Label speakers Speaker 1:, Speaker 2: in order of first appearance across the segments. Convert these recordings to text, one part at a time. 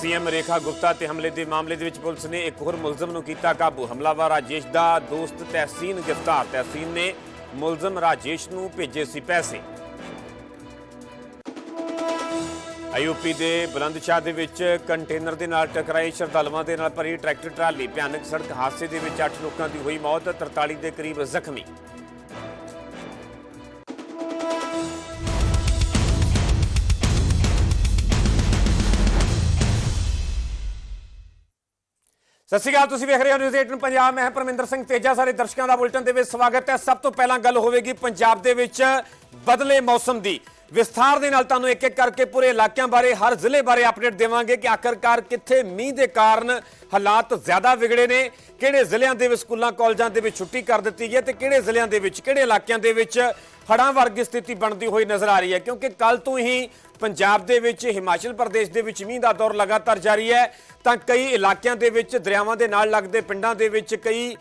Speaker 1: CM ਰੇਖਾ ਗੁਪਤਾ ਤੇ ਹਮਲੇ ਦੇ ਮਾਮਲੇ ਦੇ ਵਿੱਚ ਪੁਲਿਸ ਨੇ ਇੱਕ ਹੋਰ ਮੁਲਜ਼ਮ ਨੂੰ ਕੀਤਾ ਕਾਬੂ। ਹਮਲਾਵਰ ਰਾਜੇਸ਼ ਦਾ ਦੋਸਤ ਤਹਿਸੀਨ ਗ੍ਰਿਫਤਾਰ। ਤਹਿਸੀਨ ਨੇ ਮੁਲਜ਼ਮ ਰਾਜੇਸ਼ ਨੂੰ ਭੇਜੇ ਸੀ ਪੈਸੇ। ਆਯੂਪੀ ਦੇ ਬੁਲੰਦਸ਼ਾਹ ਦੇ ਵਿੱਚ ਕੰਟੇਨਰ ਦੇ ਨਾਲ ਟਕਰਾਈ ਸ਼ਰਧਾਲੂਆਂ ਦੇ ਨਾਲ ਭਰੀ ਟਰੈਕਟਰ ਟਰਾਲੀ। ਭਿਆਨਕ ਸੜਕ ਹਾਦਸੇ ਦੇ ਵਿੱਚ 8 ਲੋਕਾਂ ਦੀ ਹੋਈ ਮੌਤ 43 ਦੇ ਕਰੀਬ ਜ਼ਖਮੀ। ਸਤਿ ਸ਼੍ਰੀ ਅਕਾਲ, ਤੁਸੀਂ ਵੇਖ ਰਹੇ ਹੋ ਨਿਊਜ਼ 18 ਪੰਜਾਬ। ਮੈਂ ਪਰਮਿੰਦਰ ਸਿੰਘ ਤੇਜਾ, ਸਾਰੇ ਦਰਸ਼ਕਾਂ ਦਾ ਬੁਲਟਨ ਦੇ ਵਿੱਚ ਸਵਾਗਤ ਹੈ। ਸਭ ਤੋਂ ਪਹਿਲਾਂ ਗੱਲ ਹੋਵੇਗੀ ਪੰਜਾਬ ਦੇ ਵਿੱਚ ਬਦਲੇ ਮੌਸਮ ਦੀ। ਵਿਸਥਾਰ ਦੇ ਨਾਲ ਤੁਹਾਨੂੰ ਇੱਕ ਇੱਕ ਕਰਕੇ ਪੂਰੇ ਇਲਾਕਿਆਂ ਬਾਰੇ, ਹਰ ਜ਼ਿਲ੍ਹੇ ਬਾਰੇ ਅਪਡੇਟ ਦੇਵਾਂਗੇ ਕਿ ਆਖਰਕਾਰ ਕਿੱਥੇ ਮੀਂਹ ਦੇ ਕਾਰਨ ਹਾਲਾਤ ਜ਼ਿਆਦਾ ਵਿਗੜੇ ਨੇ, ਕਿਹੜੇ ਜ਼ਿਲ੍ਹਿਆਂ ਦੇ ਵਿੱਚ ਸਕੂਲਾਂ, ਕਾਲਜਾਂ ਦੇ ਵਿੱਚ ਛੁੱਟੀ ਕਰ ਦਿੱਤੀ ਗਈ ਹੈ ਤੇ ਕਿਹੜੇ ਜ਼ਿਲ੍ਹਿਆਂ ਦੇ ਵਿੱਚ, ਕਿਹੜੇ ਇਲਾਕਿਆਂ ਦੇ ਵਿੱਚ ਹੜ੍ਹਾਂ ਵਰਗੀ ਸਥਿਤੀ ਬਣਦੀ ਹੋਈ ਨਜ਼ਰ ਆ ਰਹੀ ਹੈ। ਕਿਉਂਕਿ ਕੱਲ ਤੋਂ ਹੀ ਪੰਜਾਬ ਦੇ ਵਿੱਚ, ਹਿਮਾਚਲ ਪ੍ਰਦੇਸ਼ ਦੇ ਵਿੱਚ ਮੀਂਹ ਦਾ ਦੌਰ ਲਗਾਤਾਰ ਜਾਰੀ ਹੈ, ਤਾਂ ਕਈ ਇਲਾਕਿਆਂ ਦੇ ਵਿੱਚ, ਦਰਿਆਵਾਂ ਦੇ ਨਾਲ ਲੱਗਦੇ ਪਿੰਡਾਂ ਦੇ ਵਿੱਚ ਕਈ